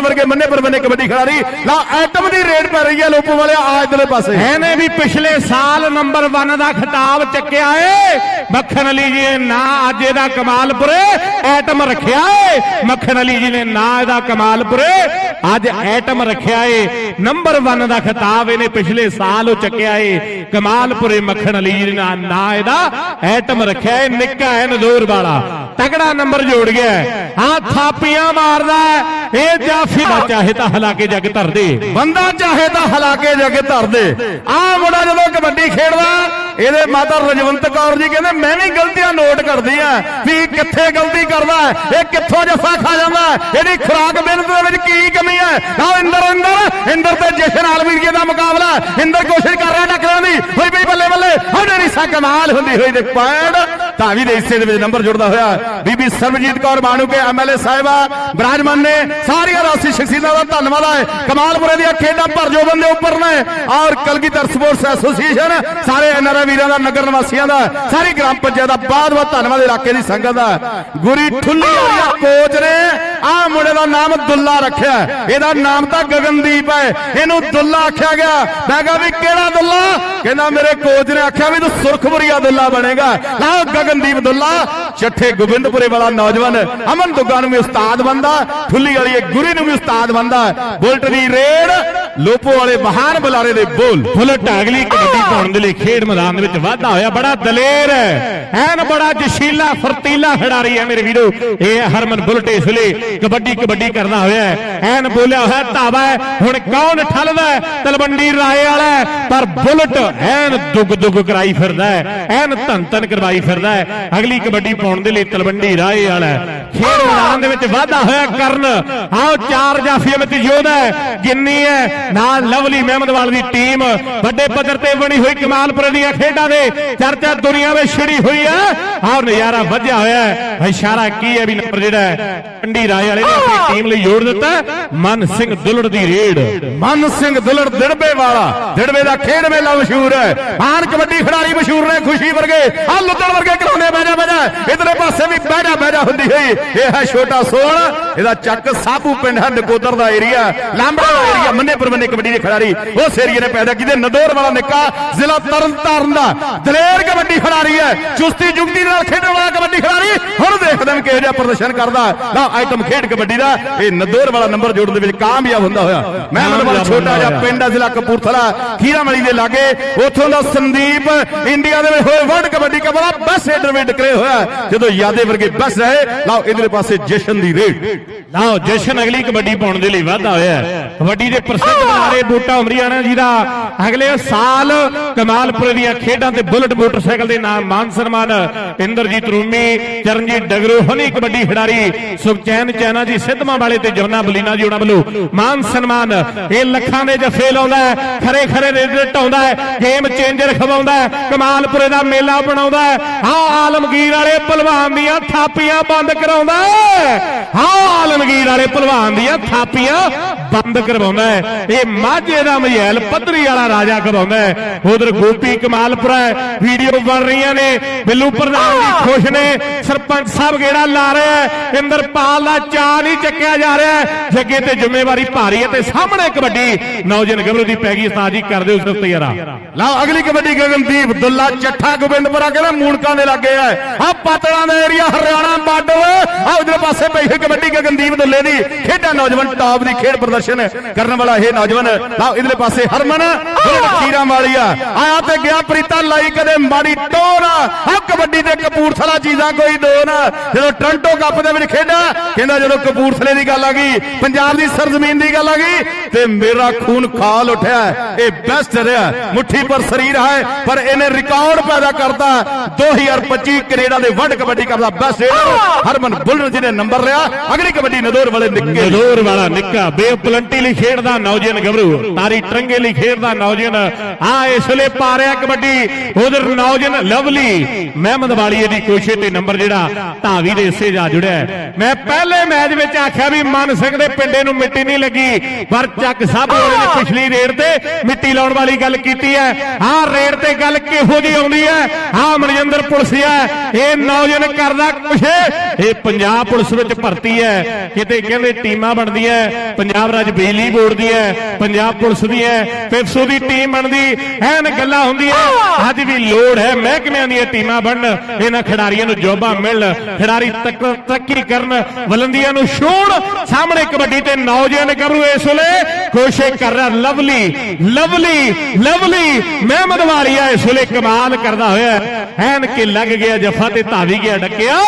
ਨਦੋਰ ਵਰਗੇ ਮੰਨੇ ਪਰਮੰਨੇ ਕਬੱਡੀ ਖਿਡਾਰੀ। ਲਾ, ਐਟਮ ਦੀ ਰੇਡ ਪੈ ਰਹੀ ਹੈ ਲੋਪੋ ਵਾਲੇ ਆ ਇਧਰਲੇ ਪਾਸੇ। ਇਹਨੇ ਵੀ ਪਿਛਲੇ ਸਾਲ ਨੰਬਰ 1 ਦਾ ਖਿਤਾਬ ਚੱਕਿਆ ਏ। ਮੱਖਣ ਅਲੀ ਜੀ ਨੇ ਨਾਂ ਅੱਜ ਇਹਦਾ ਕਮਾਲਪੁਰੇ ਐਟਮ ਰੱਖਿਆ ਏ। ਮੱਖਣ ਅਲੀ ਜੀ ਨੇ ਨਾਂ ਇਹਦਾ ਕਮਾਲਪੁਰੇ ਅੱਜ ਐਟਮ ਰੱਖਿਆ ਏ। ਨੰਬਰ 1 ਦਾ ਖਿਤਾਬ ਇਹਨੇ ਪਿਛਲੇ ਸਾਲ ਉਹ ਚੱਕਿਆ ਏ। ਕਮਾਲਪੁਰੇ ਮੱਖਣ ਅਲੀ ਜੀ ਨੇ ਨਾਂ- ਇਹਦਾ ਐਟਮ ਰੱਖਿਆ ਏ, ਨਿੱਕਾ ਹੈ ਨਜ਼ੂਰ ਵਾਲਾ। ਤਗੜਾ ਨੰਬਰ ਜੋੜ ਗਿਆ ਹੈ। ਥਾਪੀਆਂ ਮਾਰਦਾ ਇਹ ਜਾਫੀ ਦਾ ਚਾਹੇ ਤਾਂ ਹਲਾ ਕੇ ਜੱਗ ਧਰ ਦੇ ਬੰਦਾ ਚਾਹੇ ਤਾਂ ਹਲਾ ਕੇ ਜਾ ਧਰ ਦੇ ਆ ਮੁੰਡਾ ਜਦੋਂ ਕਬੱਡੀ ਖੇਡਦਾ, ਇਹਦੇ ਮਾਤਾ ਰਜਵੰਤ ਕੌਰ ਜੀ ਕਹਿੰਦੇ, ਮੈਂ ਵੀ ਗਲਤੀਆਂ ਨੋਟ ਕਰਦੀ ਆ ਵੀ ਕਿੱਥੇ ਗਲਤੀ ਕਰਦਾ ਇਹ ਕਿੱਥੋਂ ਜੱਫਾ ਖਾ ਜਾਂਦਾ ਇਹਦੀ ਖੁਰਾਕ ਮਿਹਨਤ ਦੇ ਵਿੱਚ ਕੀ ਕਮੀ ਹੈ? ਨਾ ਇੰਦਰ ਇੰਦਰ ਇੰਦਰ ਤੇ ਜਸ਼ਨ ਆਲਮੀਰ ਦਾ ਮੁਕਾਬਲਾ ਇੰਦਰ ਕੋਸ਼ਿਸ਼ ਕਰ ਰਿਹਾ ਟੱਕਰਾਂ ਦੀ। ਹੋਈ ਬਈ ਬੱਲੇ ਬੱਲੇ ਹੁਣ ਰਿਸਾ ਕਮਾਲ ਹੁੰਦੀ ਹੋਈ ਤੇ ਪੁਆਇੰਟ ਤਾਂ ਵੀ ਦੇ ਹਿੱਸੇ ਦੇ ਵਿੱਚ ਨੰਬਰ ਜੁੜਦਾ ਹੋਇਆ। ਬੀਬੀ ਸਰਬਜੀਤ ਕੌਰ ਬਾਣੂ ਐਮਐਲਏ ਸਾਹਿਬਾ ਬਰਾਜਮਨ ਨੇ ਸਾਰੀਆਂ ਰਾਸੀ ਸ਼ਖਸੀਅਤਾਂ ਦਾ ਧੰਨਵਾਦ ਹੈ ਕਮਾਲਪੁਰੇ ਦੀਆਂ ਖੇਡਾਂ ਭਰਜੋਬਨ ਦੇ ਉੱਪਰ ਨੇ। ਔਰ ਕਲਗੀਧਰ ਸਪੋਰਟਸ ਐਸੋਸੀਏਸ਼ਨ, ਸਾਰੇ ਐਨਆਰਆਈ ਵੀਰਾਂ ਦਾ, ਨਗਰ ਨਿਵਾਸੀਆਂ ਦਾ, ਸਾਰੀ ਗ੍ਰਾਮ ਪੰਚਾਇਤ ਦਾ ਬਾਅਦ ਬਹੁਤ ਧੰਨਵਾਦ। ਇਲਾਕੇ ਦੀ ਸੰਗਤ ਦਾ। ਗੁਰੀ ਠੁੱਲੀ ਵਾਲੀਆ ਕੋਚ ਨੇ। ਆਹ ਮੁੰਡੇ ਦਾ ਨਾਮ ਦੁੱਲਾ ਰੱਖਿਆ ਇਹਦਾ ਨਾਮ ਤਾਂ ਗਗਨਦੀਪ ਹੈ। ਇਹਨੂੰ ਦੁੱਲਾ ਆਖਿਆ ਗਿਆ। ਮੈਂ ਕਿਹਾ ਵੀ ਕਿਹੜਾ ਦੁੱਲਾ? ਕਹਿੰਦਾ ਮੇਰੇ ਕੋਚ ਨੇ ਆਖਿਆ ਵੀ ਤੂੰ ਸੁਰਖਪੁਰੀਆ ਦੁੱਲਾ ਬਣੇਗਾ। ਲਓ ਗਗਨਦੀਪ ਦੁੱਲਾ, ਚੱਠੇ ਗੋਬਿੰਦਪੁਰੇ ਵਾਲਾ ਨੌਜਵਾਨ। ਅਮਨ ਦੁੱਗਾ ਨੂੰ ਵੀ ਉਸਤਾਦ ਬੰਦਾ ਠੁੱਲੀ ਵਾਲੀ ਇਹ ਗੁਰੀ ਨੂੰ ਵੀ ਉਸਤਾਦ ਬੰਦਾ ਬੁਲਟ ਦੀ ਰੇਡ ਲੋਪੋ ਵਾਲੇ ਮਹਾਨ ਬੁਲਾਰੇ ਦੇ ਬੋਲ। ਬੁਲਟ ਅਗਲੀ ਕਬੱਡੀ ਪਾਉਣ ਦੇ ਲਈ ਖੇਡ ਮੈਦਾਨ ਦੇ ਵਿੱਚ ਵਾਧਾ ਹੋਇਆ ਬੜਾ ਦਲੇਰ ਹੈ। ਐਨ ਬੜਾ ਜਸ਼ੀਲਾ ਫਰਤੀਲਾ ਖਿਡਾਰੀ ਹੈ ਮੇਰੇ ਵੀਰੋ। ਇਹ ਹਰਮਨ ਬੁਲਟ ਇਸ ਲਈ ਕਬੱਡੀ ਕਬੱਡੀ ਕਰਦਾ ਹੋਇਆ ਐਨ ਬੋਲਿਆ ਹੋਇਆ ਧਾਵਾ ਹੈ ਹੁਣ ਕੌਣ ਠੱਲਦਾ? ਤਲਵੰਡੀ ਰਾਏ ਵਾਲਾ ਪਰ ਬੁਲਟ ਐਨ ਦੁੱਗ ਦੁੱਗ ਕਰਾਈ ਫਿਰਦਾ ਹੈ ਐਨ ਧੰਨ ਧੰਨ ਕਰਵਾਈ ਫਿਰਦਾ ਹੈ। ਅਗਲੀ ਕਬੱਡੀ ਪਾਉਣ ਦੇ ਲਈ ਤਲਵੰਡੀ ਰਾਏ ਵਾਲਾ। ਖੇਡ ਮੈਦਾਨ ਦੇ ਵਿੱਚ ਵਾਧਾ ਹੋਇਆ ਕਰਨ। ਆਓ ਚਾਰ ਜਾਫੀਆਂ ਵਿੱਚ ਯੋਧਾ ਹੈ ਗਿੰਨੀ ਹੈ ਨਾਲ ਲਵਲੀ ਮਹਿਮਦਵਾਲ ਦੀ ਟੀਮ ਵੱਡੇ ਪੱਧਰ ਤੇ ਬਣੀ ਹੋਈ ਕਮਾਲਪੁਰ ਦੀਆਂ ਖੇਡਾਂ ਦੇ ਚਰਚਾ ਦੁਨੀਆ ਵਿੱਚ ਛਿੜੀ ਹੋਈ ਹੈ ਆਹ ਨਜ਼ਾਰਾ ਵੱਜਿਆ ਹੋਇਆ ਹੈ। ਇਸ਼ਾਰਾ ਕੀ ਹੈ ਵੀ ਨੰਬਰ ਜਿਹੜਾ ਹੈ? ਰਾਏ ਵਾਲੇ ਨੇ ਆਪਣੀ ਟੀਮ ਲਈ ਜੋੜ ਦਿੱਤਾ। ਮਨ ਸਿੰਘ ਦੁੱਲੜ ਦੀ ਰੇਡ ਮਨ ਸਿੰਘ ਦੁਲੜ ਦਿੜਬੇ ਵਾਲਾ। ਦਿੜਬੇ ਦਾ ਖੇਡ ਮੇਲਾ ਮਸ਼ਹੂਰ ਹੈ। ਆਨ ਕਬੱਡੀ ਖਿਡਾਰੀ ਮਸ਼ਹੂਰ ਨੇ ਖੁਸ਼ੀ ਵਰਗੇ। ਆ ਲੁੱਦਣ ਵਰਗੇ ਕਰਾਉਂਦੇ ਬਹਿ ਜਾ, ਬਹਿ ਪਾਸੇ ਵੀ ਬਹਿ ਜਾ ਬਹਿ ਜਾ ਹੁੰਦੀ ਹੋਈ। ਇਹ ਹੈ ਛੋਟਾ ਸੋਲ ਇਹਦਾ ਚੱਕ ਸਾਬੂ ਪਿੰਡ ਹੈ, ਨਕੋਦਰ ਦਾ ਏਰੀਆ ਲਾਂਬੜਾ ਦਾ ਏਰੀਆ ਮੰਨੇ ਪਰਮੰਨੇ ਕਬੱਡੀ ਦੇ ਖਿਡਾਰੀ। ਉਸ ਏਰੀਏ ਨੇ ਪੈਦਾ ਕੀਤੇ ਨਦੌਰ ਵਾਲਾ ਨਿੱਕਾ ਜ਼ਿਲ੍ਹਾ ਤਰਨਤਾਰਨ ਦਾ। ਦਲੇਰ ਕਬੱਡੀ ਖਿਡਾਰੀ ਹੈ। ਚੁਸਤੀ ਜੁਗਤੀ ਨਾਲ ਖੇਡਣ ਵਾਲਾ ਕਬੱਡੀ ਖਿਡਾਰੀ ਹੁਣ ਦੇਖਦੇ ਹਾਂ ਕਿਹੋ ਜਿਹਾ ਪ੍ਰਦਰਸ਼ਨ ਕਰਦਾ। ਨਾ ਆਈਟਮ ਖੇਡ ਕਬੱਡੀ ਦਾ। ਇਹ ਨਦੌਰ ਵਾਲਾ ਨੰਬਰ ਜੋੜਨ ਦੇ ਵਿੱਚ ਕਾਮਯਾਬ ਹੁੰਦਾ ਹੋਇਆ। ਮੈਂ ਮਤਲਬ ਛੋਟਾ ਜਿਹਾ ਪਿੰਡ ਜ਼ਿਲ੍ਹਾ ਕਪੂਰਥਲਾ ਖੀਰਾਮਲੀ ਦੇ ਲਾਗੇ। ਉੱਥੋਂ ਦਾ ਸੰਦੀਪ ਇੰਡੀਆ ਦੇ ਵਿੱਚ ਹੋਏ ਵਰਲਡ ਕਬੱਡੀ ਦਾ ਬੈਸਟ ਰੇਡਰ ਵੀ ਡਿਕਲੇਅਰ ਹੋਇਆ ਜਦੋਂ ਯਾਦੇ ਵਰਗੇ ਬੈਸਟ ਰਹੇ ਲਓ ਇਧਰਲੇ ਪਾਸੇ ਜਸ਼ਨ ਦੀ ਰੇਡ। ਲਓ ਜਸ਼ਨ ਅਗਲੀ ਕਬੱਡੀ ਪਾਉਣ ਦੇ ਲਈ ਵਾਧਾ ਹੋਇਆ ਹੈ। ਕਬੱਡੀ ਦੇ ਪ੍ਰਸਿੱਧ ਬੁਲਾਰੇ ਬੂਟਾ ਉਮਰੀਆਣਾ ਜੀ ਦਾ ਅਗਲੇ ਸਾਲ ਕਮਾਲਪੁਰ ਦੀਆਂ ਖੇਡਾਂ ਤੇ ਬੁਲਟ ਮੋਟਰਸਾਈਕਲ ਦੇ ਨਾਮ ਮਾਨ ਸਨਮਾਨ। ਇੰਦਰਜੀਤ ਰੂਮੀ ਚਰਨਜੀਤ ਡਗਰੂ ਹਨੀ ਕਬੱਡੀ ਖਿਡਾਰੀ ਸੁਖਚੈਨ ਚੈਨਾ ਜੀ ਸਿੱਧਵਾਂ ਵਾਲੇ ਤੇ ਜਮਨਾ ਬਲੀਨਾ ਜੀ ਉਹਨਾਂ ਵੱਲੋਂ ਮਾਨ ਸਨਮਾਨ। ਇਹ ਲੱਖਾਂ ਦੇ ਜਫੇ ਲਾਉਂਦਾ ਹੈ ਖਰੇ ਖਰੇ ਰੇਡ ਢਾਉਂਦਾ ਹੈ ਗੇਮ ਚੇਂਜਰ ਖਵਾਉਂਦਾ ਹੈ ਕਮਾਲਪੁਰੇ ਦਾ ਮੇਲਾ ਬਣਾਉਂਦਾ ਹੈ ਹਾਂ ਆਲਮਗੀਰ ਵਾਲੇ ਪਹਿਲਵਾਨ ਦੀਆਂ ਥਾਪੀਆਂ ਬੰਦ ਕਰਾਉਂਦਾ ਹਾਂ। ਆਲਮਗੀਰ ਵਾਲੇ ਪਹਿਲਵਾਨ ਦੀਆਂ ਥਾਪੀਆਂ ਬੰਦ ਕਰਵਾਉਂਦਾ ਇਹ ਮਾਝੇ ਦਾ ਮਜ਼ੈਲ ਪੱਧਰੀ ਵਾਲਾ ਰਾਜਾ ਕਰਵਾਉਂਦਾ ਹੈ। ਉਧਰ ਗੋਪੀ ਕਮਾਲਪੁਰਾ ਵੀਡੀਓ ਬਣ ਰਹੀਆਂ ਨੇ। ਬਿੱਲੂ ਪ੍ਰਧਾਨ ਜੀ ਖੁਸ਼ ਨੇ। ਸਰਪੰਚ ਸਾਹਿਬ ਗੇੜਾ ਲਾ ਰਿਹਾ ਹੈ। ਇੰਦਰਪਾਲ ਦਾ ਚਾਹ ਨਹੀਂ ਚੱਕਿਆ ਜਾ ਰਿਹਾ ਹੈ। ਜੱਗੇ ਤੇ ਜ਼ਿੰਮੇਵਾਰੀ ਭਾਰੀ ਹੈ ਤੇ ਸਾਹਮਣੇ ਕਬੱਡੀ ਨੌਜਨ ਗੱਭਰੂ ਦੀ ਪੈ ਗਈ ਉਸਤਾਦ ਜੀ ਕਰਦੇ ਉਸ ਤੇ ਯਾਰਾ ਲਓ, ਅਗਲੀ ਕਬੱਡੀ ਗਗਨਦੀਪ ਦੁੱਲਾ, ਚੱਠਾ ਗੋਬਿੰਦਪੁਰਾ ਕਹਿੰਦਾ ਮੂਣਕਾਂ ਦੇ ਲੱਗੇ ਆ ਆ ਪਾਤੜਾਂ ਦਾ ਏਰੀਆ ਹਰਿਆਣਾ ਬਾਡੋ ਆ ਉਧਰ ਪਾਸੇ ਪਈ ਹੋਈ ਕਬੱਡੀ ਗਗਨਦੀਪ ਦੁੱਲੇ ਦੀ। ਖੇਡਾਂ ਨੌਜਵਾਨ ਟਾਪ ਦੀ ਖੇਡ ਪ੍ਰਦਰਸ਼ਨ ਕਰਨ ਵਾਲਾ ਇਹ ਨੌਜਵਾਨ। ਲਓ, ਇਧਰਲੇ ਪਾਸੇ ਹਰਮਨ ਖੀਰਾਂ ਵਾਲੀਆ ਆਇਆ ਤੇ ਗਿਆ ਪ੍ਰੀਤਾ ਲਾਈ, ਕਦੇ ਮਾੜੀ ਟੋਰ ਆ ਕਬੱਡੀ ਤੇ ਕਪੂਰਥਲਾ ਚੀਜ਼ਾਂ ਕੋਈ ਦੋ ਨਾ, ਜਦੋਂ ਟ੍ਰਾਂਟੋ ਕੱਪ ਦੇ ਵਿੱਚ ਖੇਡਿਆ ਕਹਿੰਦਾ ਜਦੋਂ ਕਪੂਰਥਲੇ ਦੀ ਗੱਲ ਆ ਗਈ, ਪੰਜਾਬ ਦੀ ਸਰਜ਼ਮੀਨ ਦੀ ਗੱਲ ਆ ਗਈ, ਤੇ ਮੇਰਾ ਖੂਨ ਖਾਲ ਉੱਠਿਆ ਇਹ ਬੈਸਟ ਰਿਹਾ। ਮੁੱਠੀ ਪਰ ਸਰੀਰ ਹੈ, ਪਰ ਇਹਨੇ ਰਿਕਾਰਡ ਪੈਦਾ ਕਰਤਾ। 2025 ਕੈਨੇਡਾ ਦੇ ਵਰਲਡ ਕਬੱਡੀ ਕੱਪ ਦਾ ਬੈਸਟ ਹਰਮਨ ਬੁੱਲਰ ਜੀ ਨੇ ਨੰਬਰ ਲਿਆ। ਅਗਲੀ ਕਬੱਡੀ ਨਦੌਰ ਵਾਲੇ ਨਿੱਕੇ ਨਜ਼ੋਰ ਵਾਲਾ ਨਿੱਕਾ ਬੇਅਪ ਪਲੰਟੀ ਲਈ ਖੇਡਦਾ ਨੌਜਵਾਨ ਗੱਭਰੂ, ਤਾਰੀ ਟਰੰਗੇ ਲਈ ਖੇਡਦਾ ਨੌਜਵਾਨ। ਆ ਇਸ ਵੇਲੇ ਪਾ ਰਿਹਾ ਕਬੱਡੀ। ਉਧਰ ਨੌਜਵਾਨ ਲਵਲੀ, ਮਹਿਮਦ ਵਾਲੀਏ ਦੀ ਕੋਸ਼ਿਸ਼ ਤੇ ਨੰਬਰ ਜਿਹੜਾ ਧਾਵੀ ਦੇ ਹਿੱਸੇ ਜਾ ਜੁੜਿਆ ਮੈਂ ਪਹਿਲੇ ਮੈਚ ਵਿੱਚ ਆਖਿਆ ਵੀ ਮਨ ਸਿੰਘ ਦੇ ਪਿੰਡੇ ਨੂੰ ਮਿੱਟੀ ਨਹੀਂ ਲੱਗੀ, ਪਰ ਚੱਕ ਸਾਹਿਬ ਹੋਰੇ ਨੇ ਪਿਛਲੀ ਰੇਡ ਤੇ ਮਿੱਟੀ ਲਾਉਣ ਵਾਲੀ ਗੱਲ ਕੀਤੀ ਹੈ। ਆਹ ਰੇਡ ਤੇ ਗੱਲ ਕਿਹੋ ਜੀ ਆਉਂਦੀ ਹੈ? ਆਹ ਮਨਜਿੰਦਰ ਪੁਲਸੀਆ ਇਹ ਨੌਜਵਾਨ ਕਰਦਾ ਕੁਛ? ਇਹ ਪੰਜਾਬ ਪੁਲਿਸ ਵਿੱਚ ਭਰਤੀ ਹੈ। ਕਿਤੇ ਕਹਿੰਦੇ ਟੀਮਾਂ ਬਣਦੀਆਂ ਪੰਜਾਬ ਰਾਜ ਬਿਜਲੀ ਬੋਰਡ ਦੀ ਹੈ। ਪੰਜਾਬ ਪੁਲਿਸ ਦੀ ਹੈ। ਪਿਪਸੂ ਦੀ ਟੀਮ ਬਣਦੀ। ਐਨ ਗੱਲਾਂ ਹੁੰਦੀਆਂ। ਅੱਜ ਵੀ ਲੋੜ ਹੈ ਮਹਿਕਮਿਆਂ ਦੀਆਂ ਟੀਮਾਂ ਬਣਨ। ਇਹਨਾਂ ਖਿਡਾਰੀਆਂ ਨੂੰ ਜੋਬਾਂ ਮਿਲਣ ਖਿਡਾਰੀ ਤੱਕ ਤਰੱਕੀ ਕਰਨ ਬੁਲੰਦੀਆਂ ਨੂੰ ਛੂਣ ਸਾਹਮਣੇ ਕਬੱਡੀ ਤੇ ਨੌਜਵਾਨ ਗੱਭਰੂ ਇਸ ਵੇਲੇ। ਕੋਸ਼ਿਸ਼ ਕਰ ਰਿਹਾ lovely lovely lovely. Mehmad Walia ਇਸ ਵੇਲੇ ਕਮਾਲ ਕਰਦਾ ਹੋਇਆ। ਐਨ ਕਿ ਲੱਗ ਗਿਆ ਜਫਾ ਤੇ ਧਾਵੀ ਗਿਆ ਡੱਕਿਆ।